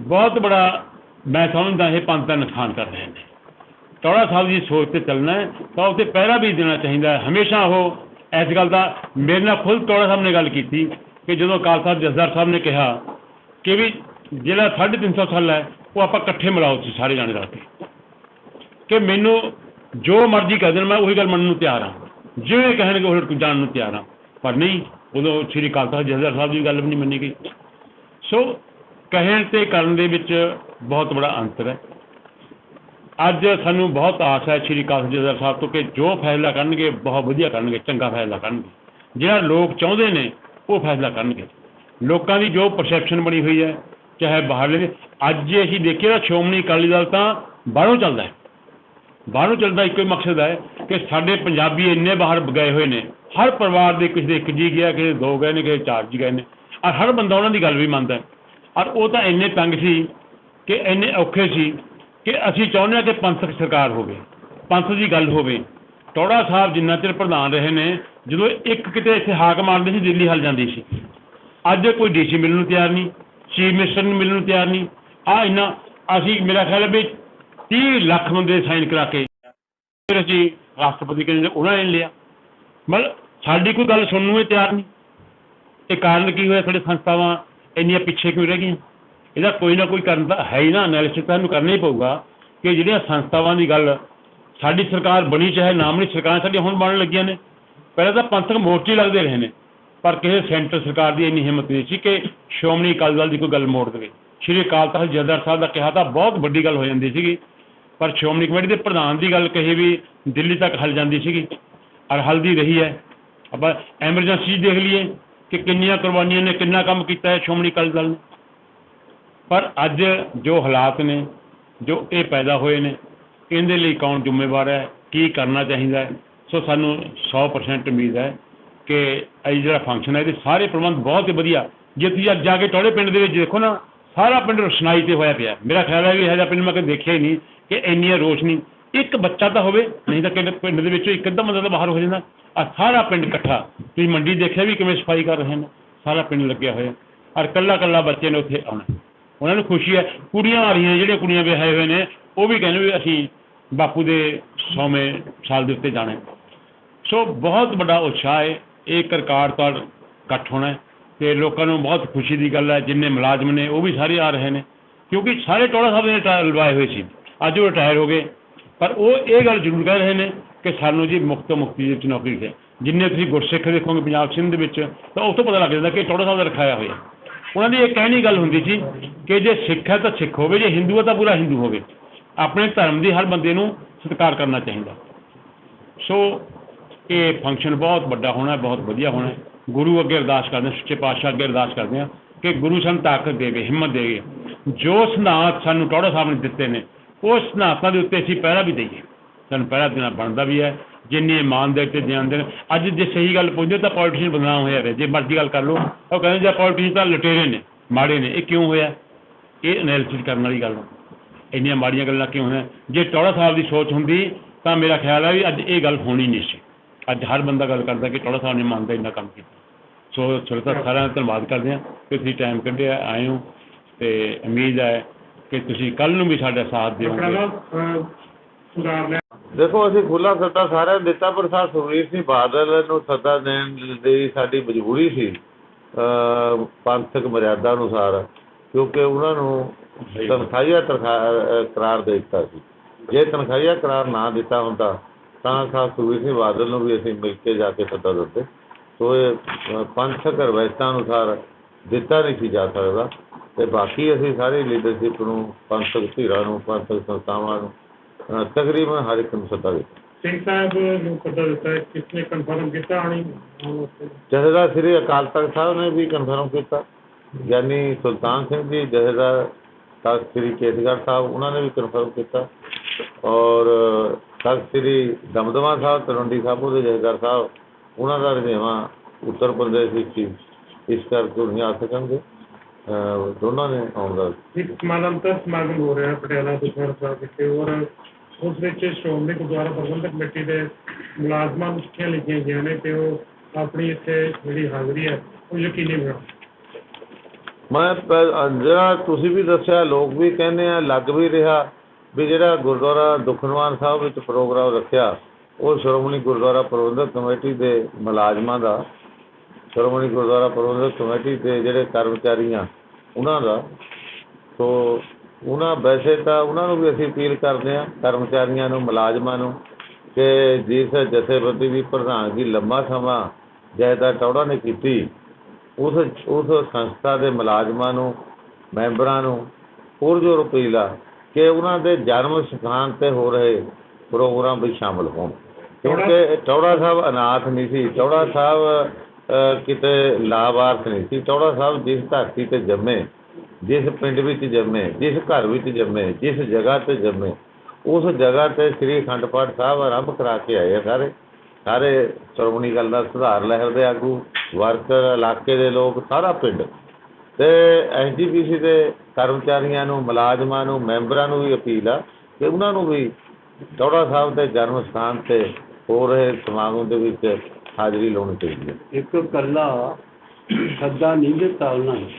ਬਹੁਤ ਬੜਾ ਮੈਂ ਸਮਝਦਾ ਇਹ ਪੰਥ ਦਾ ਨੁਕਸਾਨ ਕਰ ਰਹੇ ਨੇ। ਟੌੜਾ ਸਾਹਿਬ ਦੀ ਸੋਚ ਤੇ ਚੱਲਣਾ ਹੈ, ਤਾਂ ਉੱਤੇ ਪਹਿਰਾ ਵੀ ਦੇਣਾ ਚਾਹੀਦਾ ਹਮੇਸ਼ਾ ਉਹ ਇਸ ਗੱਲ ਦਾ ਮੇਰੇ ਨਾਲ ਖੁਦ ਟੌੜਾ ਸਾਹਿਬ ਨੇ ਗੱਲ ਕੀਤੀ ਕਿ ਜਦੋਂ ਅਕਾਲ ਸਾਹਿਬ ਜਸਦਾਰ ਸਾਹਿਬ ਨੇ ਕਿਹਾ ਕਿ ਵੀ ਜਿਹੜਾ 350 ਸਾਲ ਹੈ, ਉਹ ਆਪਾਂ ਇਕੱਠੇ ਮਿਲਾਓ ਤੁਸੀਂ ਸਾਰੇ ਜਾਣੇ ਰਲ ਕੇ। ਕਿ ਮੈਨੂੰ ਜੋ ਮਰਜ਼ੀ ਕਰ ਦੇਣ, ਮੈਂ ਉਹੀ ਗੱਲ ਮੰਨਣ ਨੂੰ ਤਿਆਰ ਹਾਂ। ਜਿਵੇਂ ਕਹਿਣਗੇ ਉਹ ਜਾਣ ਨੂੰ ਤਿਆਰ ਹਾਂ ਪਰ ਨਹੀਂ, ਉਦੋਂ ਸ੍ਰੀ ਅਕਾਲ ਤਖਤ ਜਸਦਾਰ ਸਾਹਿਬ ਦੀ ਗੱਲ ਵੀ ਨਹੀਂ ਮੰਨੀ ਗਈ। ਸੋ ਕਹਿਣ ਤੇ ਕਰਨ ਦੇ ਵਿੱਚ ਬਹੁਤ ਬੜਾ ਅੰਤਰ ਹੈ। ਅੱਜ ਸਾਨੂੰ ਬਹੁਤ ਆਸ ਹੈ ਸ਼੍ਰੀ ਅਕਾਲ ਤਖਤ ਜਥੇਦਾਰ ਸਾਹਿਬ ਤੋਂ ਕਿ ਜੋ ਫੈਸਲਾ ਕਰਨਗੇ, ਬਹੁਤ ਵਧੀਆ ਕਰਨਗੇ, ਚੰਗਾ ਫੈਸਲਾ ਕਰਨਗੇ। ਜਿਹੜਾ ਲੋਕ ਚਾਹੁੰਦੇ ਨੇ, ਉਹ ਫੈਸਲਾ ਕਰਨਗੇ। ਲੋਕਾਂ ਦੀ ਜੋ ਪਰਸੈਪਸ਼ਨ ਬਣੀ ਹੋਈ ਹੈ, ਚਾਹੇ ਬਾਹਰਲੇ ਅੱਜ ਜੇ ਅਸੀਂ ਦੇਖੀਏ ਤਾਂ ਸ਼੍ਰੋਮਣੀ ਅਕਾਲੀ ਦਲ ਤਾਂ ਬਾਹਰੋਂ ਚੱਲਦਾ ਹੈ। ਬਾਹਰੋਂ ਚੱਲਦਾ ਇੱਕੋ ਹੀ ਮਕਸਦ ਹੈ ਕਿ ਸਾਡੇ ਪੰਜਾਬੀ ਇੰਨੇ ਬਾਹਰ ਗਏ ਹੋਏ ਨੇ, ਹਰ ਪਰਿਵਾਰ ਦੇ ਕਿਸੇ ਦੇ ਇੱਕ ਜੀ ਗਿਆ, ਕਿਸੇ ਦੋ ਗਏ ਨੇ, ਕਿਸੇ ਚਾਰ ਜੀ ਗਏ ਨੇ, ਔਰ ਹਰ ਬੰਦਾ ਉਹਨਾਂ ਦੀ ਗੱਲ ਵੀ ਮੰਨਦਾ ਔਰ ਉਹ ਤਾਂ ਇੰਨੇ ਤੰਗ ਸੀ ਕਿ ਇੰਨੇ ਔਖੇ ਸੀ ਕਿ ਅਸੀਂ ਚਾਹੁੰਦੇ ਹਾਂ ਕਿ ਪੰਥਕ ਸਰਕਾਰ ਹੋਵੇ, ਪੰਥ ਦੀ ਗੱਲ ਹੋਵੇ। ਟੌੜਾ ਸਾਹਿਬ ਜਿੰਨਾ ਚਿਰ ਪ੍ਰਧਾਨ ਰਹੇ ਨੇ, ਜਦੋਂ ਇੱਕ ਕਿਤੇ ਇੱਥੇ ਹਾਕ ਮਾਰਦੇ ਸੀ, ਦਿੱਲੀ ਹਲ ਜਾਂਦੀ ਸੀ। ਅੱਜ ਕੋਈ ਡੀਸੀ ਮਿਲਣ ਨੂੰ ਤਿਆਰ ਨਹੀਂ, ਚੀਫ ਮਿਨਿਸਟਰ ਨੂੰ ਮਿਲਣ ਨੂੰ ਤਿਆਰ ਨਹੀਂ। ਆ ਇੰਨਾ, ਅਸੀਂ, ਮੇਰਾ ਖਿਆਲ ਹੈ ਵੀ 30 ਲੱਖ ਬੰਦੇ ਸਾਈਨ ਕਰਾ ਕੇ ਫਿਰ ਅਸੀਂ ਰਾਸ਼ਟਰਪਤੀ ਕਹਿੰਦੇ ਉਹਨਾਂ ਨੇ ਲਿਆ। ਮਤਲਬ ਸਾਡੀ ਕੋਈ ਗੱਲ ਸੁਣਨ ਨੂੰ ਇਹ ਤਿਆਰ ਨਹੀਂ। ਇਹ ਕਾਰਨ ਕੀ ਹੋਇਆ? ਸਾਡੇ ਸੰਸਥਾਵਾਂ ਇੰਨੀਆਂ ਪਿੱਛੇ ਕਿਉਂ ਰਹਿ ਗਈਆਂ? ਇਹਦਾ ਕੋਈ ਨਾ ਕੋਈ ਕਰਨ ਤਾਂ ਹੈ ਹੀ ਨਾ। ਐਨਾਲਿਸਿਸ ਤਾਂ ਇਹਨੂੰ ਕਰਨਾ ਹੀ ਪਊਗਾ ਕਿ ਜਿਹੜੀਆਂ ਸੰਸਥਾਵਾਂ ਦੀ ਗੱਲ ਸਾਡੀ ਸਰਕਾਰ ਬਣੀ, ਚਾਹੇ ਨਾਮ ਨਹੀਂ ਸਰਕਾਰਾਂ, ਸਾਡੀਆਂ ਹੁਣ ਬਣਨ ਲੱਗੀਆਂ ਨੇ। ਪਹਿਲਾਂ ਤਾਂ ਪੰਥਕ ਮੋਰਚੇ ਲੱਗਦੇ ਰਹੇ ਨੇ। ਪਰ ਕਿਸੇ ਸੈਂਟਰ ਸਰਕਾਰ ਦੀ ਇੰਨੀ ਹਿੰਮਤ ਨਹੀਂ ਸੀ ਕਿ ਸ਼੍ਰੋਮਣੀ ਅਕਾਲੀ ਦਲ ਦੀ ਕੋਈ ਗੱਲ ਮੋੜ ਦੇਵੇ। ਸ਼੍ਰੀ ਅਕਾਲ ਤਖਤ ਜਥੇਦਾਰ ਸਾਹਿਬ ਦਾ ਕਿਹਾ ਤਾਂ ਬਹੁਤ ਵੱਡੀ ਗੱਲ ਹੋ ਜਾਂਦੀ ਸੀਗੀ। ਪਰ ਸ਼੍ਰੋਮਣੀ ਕਮੇਟੀ ਦੇ ਪ੍ਰਧਾਨ ਦੀ ਗੱਲ ਕਹੀ ਵੀ ਦਿੱਲੀ ਤੱਕ ਹਲ ਜਾਂਦੀ ਸੀਗੀ, ਔਰ ਹਲਦੀ ਰਹੀ ਹੈ। ਆਪਾਂ ਐਮਰਜੈਂਸੀ ਦੇਖ ਲਈਏ ਕਿ ਕਿੰਨੀਆਂ ਕੁਰਬਾਨੀਆਂ ਨੇ, ਕਿੰਨਾ ਕੰਮ ਕੀਤਾ ਹੈ ਸ਼੍ਰੋਮਣੀ ਅਕਾਲੀ ਦਲ ਨੇ। ਪਰ ਅੱਜ ਜੋ ਹਾਲਾਤ ਨੇ, ਜੋ ਇਹ ਪੈਦਾ ਹੋਏ ਨੇ, ਇਹਦੇ ਲਈ ਕੌਣ ਜ਼ਿੰਮੇਵਾਰ ਹੈ, ਕੀ ਕਰਨਾ ਚਾਹੀਦਾ ਸੋ ਸਾਨੂੰ 100% ਉਮੀਦ ਹੈ ਕਿ ਇਹ ਜਿਹੜਾ ਫੰਕਸ਼ਨ ਹੈ, ਇਹਦੇ ਸਾਰੇ ਪ੍ਰਬੰਧ ਬਹੁਤ ਹੀ ਵਧੀਆ। ਜੇ ਤੁਸੀਂ ਅੱਜ ਜਾ ਕੇ ਟੋੜੇ ਪਿੰਡ ਦੇ ਵਿੱਚ ਦੇਖੋ ਨਾ, ਸਾਰਾ ਪਿੰਡ ਰੋਸ਼ਨਾਈ ਤੇ ਹੋਇਆ ਪਿਆ। ਮੇਰਾ ਖਿਆਲ ਹੈ ਵੀ ਇਹੋ ਜਿਹਾ ਪਿੰਡ ਮੈਂ ਕਦੇ ਦੇਖਿਆ ਹੀ ਨਹੀਂ। ਕਿ ਇੰਨੀ ਰੋਸ਼ਨੀ, ਇੱਕ ਬੱਚਾ ਤਾਂ ਹੋਵੇ, ਨਹੀਂ ਤਾਂ ਕਿ ਪਿੰਡ ਦੇ ਵਿੱਚੋਂ ਇੱਕ ਅੱਧਾ ਬੰਦਾ ਤਾਂ ਬਾਹਰ ਹੋ ਜਾਂਦਾ। ਆ ਸਾਰਾ ਪਿੰਡ ਇਕੱਠਾ। ਤੁਸੀਂ ਮੰਡੀ ਦੇਖਿਆ ਵੀ ਕਿਵੇਂ ਸਫ਼ਾਈ ਕਰ ਰਹੇ ਨੇ? ਸਾਰਾ ਪਿੰਡ ਲੱਗਿਆ ਹੋਇਆ। ਔਰ ਕੱਲਾ ਕੱਲਾ ਬੱਚੇ ਨੇ ਉੱਥੇ ਆਉਣਾ। ਉਹਨਾਂ ਨੂੰ ਖੁਸ਼ੀ ਹੈ। ਕੁੜੀਆਂ ਆ ਰਹੀਆਂ ਜਿਹੜੀਆਂ ਕੁੜੀਆਂ ਵਿਆਹੇ ਹੋਏ ਨੇ, ਉਹ ਵੀ ਕਹਿੰਦੇ ਵੀ ਅਸੀਂ ਬਾਪੂ ਦੇ ਸੌਵੇਂ ਸਾਲ ਦੇ ਉੱਤੇ ਜਾਣਾ ਸੋ ਬਹੁਤ ਵੱਡਾ ਉਤਸ਼ਾਹ ਹੈ। ਇਹ ਕਰਕਾਰ ਤੋਂ ਇਕੱਠ ਹੋਣਾ ਹੈ। ਤੇ ਲੋਕਾਂ ਨੂੰ ਬਹੁਤ ਖੁਸ਼ੀ ਦੀ ਗੱਲ ਹੈ। ਜਿੰਨੇ ਮੁਲਾਜ਼ਮ ਨੇ, ਉਹ ਵੀ ਸਾਰੇ ਆ ਰਹੇ ਨੇ। ਕਿਉਂਕਿ ਸਾਰੇ ਟੋਲਾ ਸਾਹਿਬ ਨੇ ਰਿਟਾਇਰ ਲਵਾਏ ਹੋਏ ਸੀ। ਅੱਜ ਉਹ ਰਿਟਾਇਰ ਹੋ ਗਏ। ਪਰ ਉਹ ਇਹ ਗੱਲ ਜ਼ਰੂਰ ਕਹਿ ਰਹੇ ਨੇ ਕਿ ਸਾਨੂੰ ਜੀ ਮੁਕਤ ਮੁਕਤੀ ਦੇ ਵਿੱਚ ਨੌਕਰੀ ਹੈ। ਜਿੰਨੇ ਤੁਸੀਂ ਗੁਰਸਿੱਖ ਦੇਖੋਗੇ ਪੰਜਾਬ ਸਿੰਧ ਵਿੱਚ, ਤਾਂ ਉਸ ਤੋਂ ਪਤਾ ਲੱਗ ਜਾਂਦਾ ਕਿ ਟੋੜਾ ਸਾਹਿਬ ਦਾ ਰਖਾਇਆ ਹੋਇਆ। ਉਹਨਾਂ ਦੀ ਇਹ ਕਹਿਣੀ ਗੱਲ ਹੁੰਦੀ ਸੀ ਕਿ ਜੇ ਸਿੱਖ ਹੈ ਤਾਂ ਸਿੱਖ ਹੋਵੇ, ਜੇ ਹਿੰਦੂ ਹੈ ਤਾਂ ਪੂਰਾ ਹਿੰਦੂ ਹੋਵੇ। ਆਪਣੇ ਧਰਮ ਦੀ ਹਰ ਬੰਦੇ ਨੂੰ ਸਤਿਕਾਰ ਕਰਨਾ ਚਾਹੀਦਾ। ਸੋ ਇਹ ਫੰਕਸ਼ਨ ਬਹੁਤ ਵੱਡਾ ਹੋਣਾ, ਬਹੁਤ ਵਧੀਆ ਹੋਣਾ। ਗੁਰੂ ਅੱਗੇ ਅਰਦਾਸ ਕਰਦੇ ਹਾਂ, ਸੱਚੇ ਪਾਤਸ਼ਾਹ ਅੱਗੇ ਅਰਦਾਸ ਕਰਦੇ ਹਾਂ ਕਿ ਗੁਰੂ ਸਾਨੂੰ ਤਾਕਤ ਦੇਵੇ, ਹਿੰਮਤ ਦੇਵੇ। ਜੋ ਸਿਧਾਂਤ ਸਾਨੂੰ ਟੌੜਾ ਸਾਹਿਬ ਨੇ ਦਿੱਤੇ ਨੇ ਉਸ ਸਿਧਾਂਤਾਂ ਦੇ ਉੱਤੇ ਅਸੀਂ ਪਹਿਰਾ ਵੀ ਦਈਏ। ਸਾਨੂੰ ਪਹਿਰਾ ਦੇਣਾ ਬਣਦਾ ਵੀ ਹੈ, ਜਿੰਨੀ ਇਮਾਨਦਾਰੀ ਤੇ ਧਿਆਨ ਦੇਣ ਅੱਜ ਜੇ ਸਹੀ ਗੱਲ ਪੁੱਛਦੇ ਤਾਂ ਪੋਲੀਟੀਸ਼ੀਅਨ ਬਦਨਾਮ ਹੋਇਆ ਵੇ ਜੇ ਮਰਜ਼ੀ ਗੱਲ ਕਰ ਲਓ, ਉਹ ਕਹਿੰਦੇ ਜੇ ਪੋਲੀਟੀਸ਼ੀਅਨ ਤਾਂ ਲਟੇਰੇ ਨੇ, ਮਾੜੇ ਨੇ। ਇਹ ਕਿਉਂ ਹੋਇਆ? ਇਹ ਐਨਾਲਿਸਿਸ ਕਰਨ ਵਾਲੀ ਗੱਲ ਹੈ ਇੰਨੀਆਂ ਮਾੜੀਆਂ ਗੱਲਾਂ ਕਿਉਂ ਹੋਈਆਂ? ਜੇ ਟੌੜਾ ਸਾਹਿਬ ਦੀ ਸੋਚ ਹੁੰਦੀ, ਤਾਂ ਮੇਰਾ ਖਿਆਲ ਹੈ ਵੀ ਅੱਜ ਇਹ ਗੱਲ ਹੋਣੀ ਨਹੀਂ ਸੀ। ਅੱਜ ਹਰ ਬੰਦਾ ਗੱਲ ਕਰਦਾ ਕਿ ਟੌੜਾ ਸਾਹਿਬ ਨੇ ਮੰਨਦਾ ਇੰਨਾ ਕੰਮ ਕੀਤਾ। ਸੋ ਸਰਤਾ ਸਾਰਿਆਂ ਦਾ ਧੰਨਵਾਦ ਕਰਦੇ ਹਾਂ ਕਿ ਤੁਸੀਂ ਟਾਈਮ ਕੱਢਿਆ, ਆਏ ਹੋ ਤੇ ਉਮੀਦ ਹੈ ਕਿ ਤੁਸੀਂ ਕੱਲ ਨੂੰ ਵੀ ਸਾਡਾ ਸਾਥ ਦਿਓਗੇ। ਦੇਖੋ ਅਸੀਂ ਖੁੱਲਾ ਸੱਦਾ ਸਾਰਿਆਂ ਨੂੰ ਦਿੱਤਾ ਪਰ ਸਰ ਸੁਖਬੀਰ ਸਿੰਘ ਬਾਦਲ ਨੂੰ ਸੱਦਾ ਦੇਣ ਦੀ ਸਾਡੀ ਮਜਬੂਰੀ ਸੀ ਪੰਥਕ ਮਰਿਆਦਾ ਅਨੁਸਾਰ ਕਿਉਂਕਿ ਉਹਨਾਂ ਨੂੰ ਤਨਖਾਹੀਆ ਕਰਾਰ ਦੇ ਦਿੱਤਾ ਸੀ। ਜੇ ਤਨਖਾਹੀਆ ਕਰਾਰ ਨਾ ਦਿੱਤਾ ਹੁੰਦਾ ਤਾਂ ਖਾਸ ਸੁਖਬੀਰ ਸਿੰਘ ਬਾਦਲ ਨੂੰ ਵੀ ਅਸੀਂ ਮਿਲ ਕੇ ਜਾ ਕੇ ਸੱਦਾ ਦਿੰਦੇ। ਸੋ ਇਹ ਪੰਥਕ ਰਵਾਇਤਾਂ ਅਨੁਸਾਰ ਦਿੱਤਾ ਨਹੀਂ ਸੀ ਜਾ ਸਕਦਾ। ਤੇ ਬਾਕੀ ਅਸੀਂ ਸਾਰੇ ਲੀਡਰਸ਼ਿਪ ਨੂੰ ਪੰਥਕ ਧਿਰਾਂ ਨੂੰ ਪੰਥਕ ਸੰਸਥਾਵਾਂ ਨੂੰ ਤਕਰੀਬਨ ਹਰ ਇੱਕ ਨੂੰ ਸੱਦਾ ਦਿੱਤਾ। ਸਿੰਘ ਸਾਹਿਬ ਨੂੰ ਪਤਾ ਦਿੱਤਾ ਕਿਸ ਨੇ ਕਨਫਰਮ ਕੀਤਾ ਆਣੀ ਸ੍ਰੀ ਅਕਾਲ ਤਖਤ ਸਾਹਿਬ ਨੇ ਵੀ ਕਨਫਰਮ ਕੀਤਾ। ਯਾਨੀ ਸੁਲਤਾਨ ਸਿੰਘ ਜੀ ਜਥੇਦਾਰ ਤਖਤ ਸ੍ਰੀ ਕੇਸਗੜ੍ਹ ਸਾਹਿਬ ਉਹਨਾਂ ਨੇ ਵੀ ਕਨਫਰਮ ਕੀਤਾ। ਔਰ ਤਖਤ ਸ੍ਰੀ ਦਮਦਮਾ ਸਾਹਿਬ ਤਲਵੰਡੀ ਸਾਬੋ ਦੇ ਜਥੇਦਾਰ ਸਾਹਿਬ ਉਹਨਾਂ ਦਾ ਰੁਝੇਵਾਂ ਉੱਤਰ ਪ੍ਰਦੇਸ਼ ਵਿੱਚ ਇਸ ਕਰਕੇ ਨਹੀਂ ਆ ਸਕਣਗੇ। ਦੋਨਾਂ ਨੇ ਆਉਣ ਦਾ ਇੱਕ ਸਮਾਨਾਂਤਰ ਸਮਾਗਮ ਹੋ ਰਿਹਾ ਪਟਿਆਲਾ ਦੁਸ਼ਮਣ ਸਾਹਿਬ ਵਿਖੇ ਔਰ ਉਸ ਵਿੱਚ ਸ਼੍ਰੋਮਣੀ ਗੁਰਦੁਆਰਾ ਪ੍ਰਬੰਧਕ ਕਮੇਟੀ ਦੇ ਮੁਲਾਜ਼ਮਾਂ ਨੂੰ ਚਿੱਠੀਆਂ ਲਿਖੀਆਂ ਗਈਆਂ ਨੇ ਤੇ ਉਹ ਆਪਣੀ ਇੱਥੇ ਜਿਹੜੀ ਹਾਜ਼ਰੀ ਹੈ ਉਹ ਯਕੀਨੀ ਬਣਾਉਣ ਮੈਂ ਜਿਹੜਾ ਤੁਸੀਂ ਵੀ ਦੱਸਿਆ ਲੋਕ ਵੀ ਕਹਿੰਦੇ ਆ ਲੱਗ ਵੀ ਰਿਹਾ ਵੀ ਜਿਹੜਾ ਗੁਰਦੁਆਰਾ ਦੁਖਨਵਾਨ ਸਾਹਿਬ ਵਿੱਚ ਪ੍ਰੋਗਰਾਮ ਰੱਖਿਆ ਉਹ ਸ਼੍ਰੋਮਣੀ ਗੁਰਦੁਆਰਾ ਪ੍ਰਬੰਧਕ ਕਮੇਟੀ ਦੇ ਮੁਲਾਜ਼ਮਾਂ ਦਾ ਸ਼੍ਰੋਮਣੀ ਗੁਰਦੁਆਰਾ ਪ੍ਰਬੰਧਕ ਕਮੇਟੀ ਦੇ ਜਿਹੜੇ ਕਰਮਚਾਰੀ ਆ ਉਹਨਾਂ ਦਾ ਸੋ ਉਹਨਾਂ ਵੈਸੇ ਤਾਂ ਉਹਨਾਂ ਨੂੰ ਵੀ ਅਸੀਂ ਅਪੀਲ ਕਰਦੇ ਆ ਕਰਮਚਾਰੀਆਂ ਨੂੰ ਮੁਲਾਜ਼ਮਾਂ ਨੂੰ ਕਿ ਜਿਸ ਜਥੇਬੰਦੀ ਦੀ ਪ੍ਰਧਾਨਗੀ ਲੰਮਾ ਸਮਾਂ ਜੈਦਾ ਟੌੜਾ ਨੇ ਕੀਤੀ ਉਸ ਉਸ ਸੰਸਥਾ ਦੇ ਮੁਲਾਜ਼ਮਾਂ ਨੂੰ ਮੈਂਬਰਾਂ ਨੂੰ ਹੋਰ ਜੋ ਅਪੀਲ ਕਿ ਉਹਨਾਂ ਦੇ ਜਨਮ ਸਥਾਨ ਤੇ ਹੋ ਰਹੇ ਪ੍ਰੋਗਰਾਮ ਵਿੱਚ ਸ਼ਾਮਲ ਹੋਣ। ਕਿਉਂਕਿ ਟੌੜਾ ਸਾਹਿਬ ਅਨਾਥ ਨਹੀਂ ਸੀ ਟੌੜਾ ਸਾਹਿਬ ਕਿਤੇ ਲਾਵਾਰਥ ਨਹੀਂ ਸੀ। ਟੌੜਾ ਸਾਹਿਬ ਜਿਸ ਧਰਤੀ ਤੇ ਜੰਮੇ, ਜਿਸ ਪਿੰਡ ਵਿੱਚ ਜੰਮੇ, ਜਿਸ ਘਰ ਵਿੱਚ ਜੰਮੇ, ਜਿਸ ਜਗ੍ਹਾ ਤੇ ਜੰਮੇ, ਉਸ ਜਗ੍ਹਾ ਤੇ ਸ੍ਰੀ ਅਖੰਡ ਪਾਠ ਸਾਹਿਬ ਆਰੰਭ ਕਰਾ ਕੇ ਆਏ ਆ ਸਾਰੇ। ਸਾਰੇ ਸ਼੍ਰੋਮਣੀ ਗੱਲ ਦਾ ਸੁਧਾਰ ਲਹਿਰ ਦੇ ਆਗੂ, ਵਰਕਰ, ਇਲਾਕੇ ਦੇ ਲੋਕ, ਸਾਰਾ ਪਿੰਡ। ਤੇ ਐਸਜੀਪੀਸੀ ਦੇ ਕਰਮਚਾਰੀਆਂ ਨੂੰ, ਮੁਲਾਜ਼ਮਾਂ ਨੂੰ, ਮੈਂਬਰਾਂ ਨੂੰ ਵੀ ਅਪੀਲ ਆ ਕਿ ਉਹਨਾਂ ਨੂੰ ਵੀ ਟੌੜਾ ਸਾਹਿਬ ਦੇ ਜਨਮ ਸਥਾਨ ਤੇ ਹੋ ਰਹੇ ਸਮਾਗਮ ਦੇ ਵਿੱਚ ਹਾਜ਼ਰੀ ਲਾਉਣੀ ਚਾਹੀਦੀ ਹੈ। ਇੱਕ ਕੱਲਾ ਸੱਦਾ ਨਹੀਂ ਦਿੱਤਾ ਉਹਨਾਂ ਨੇ।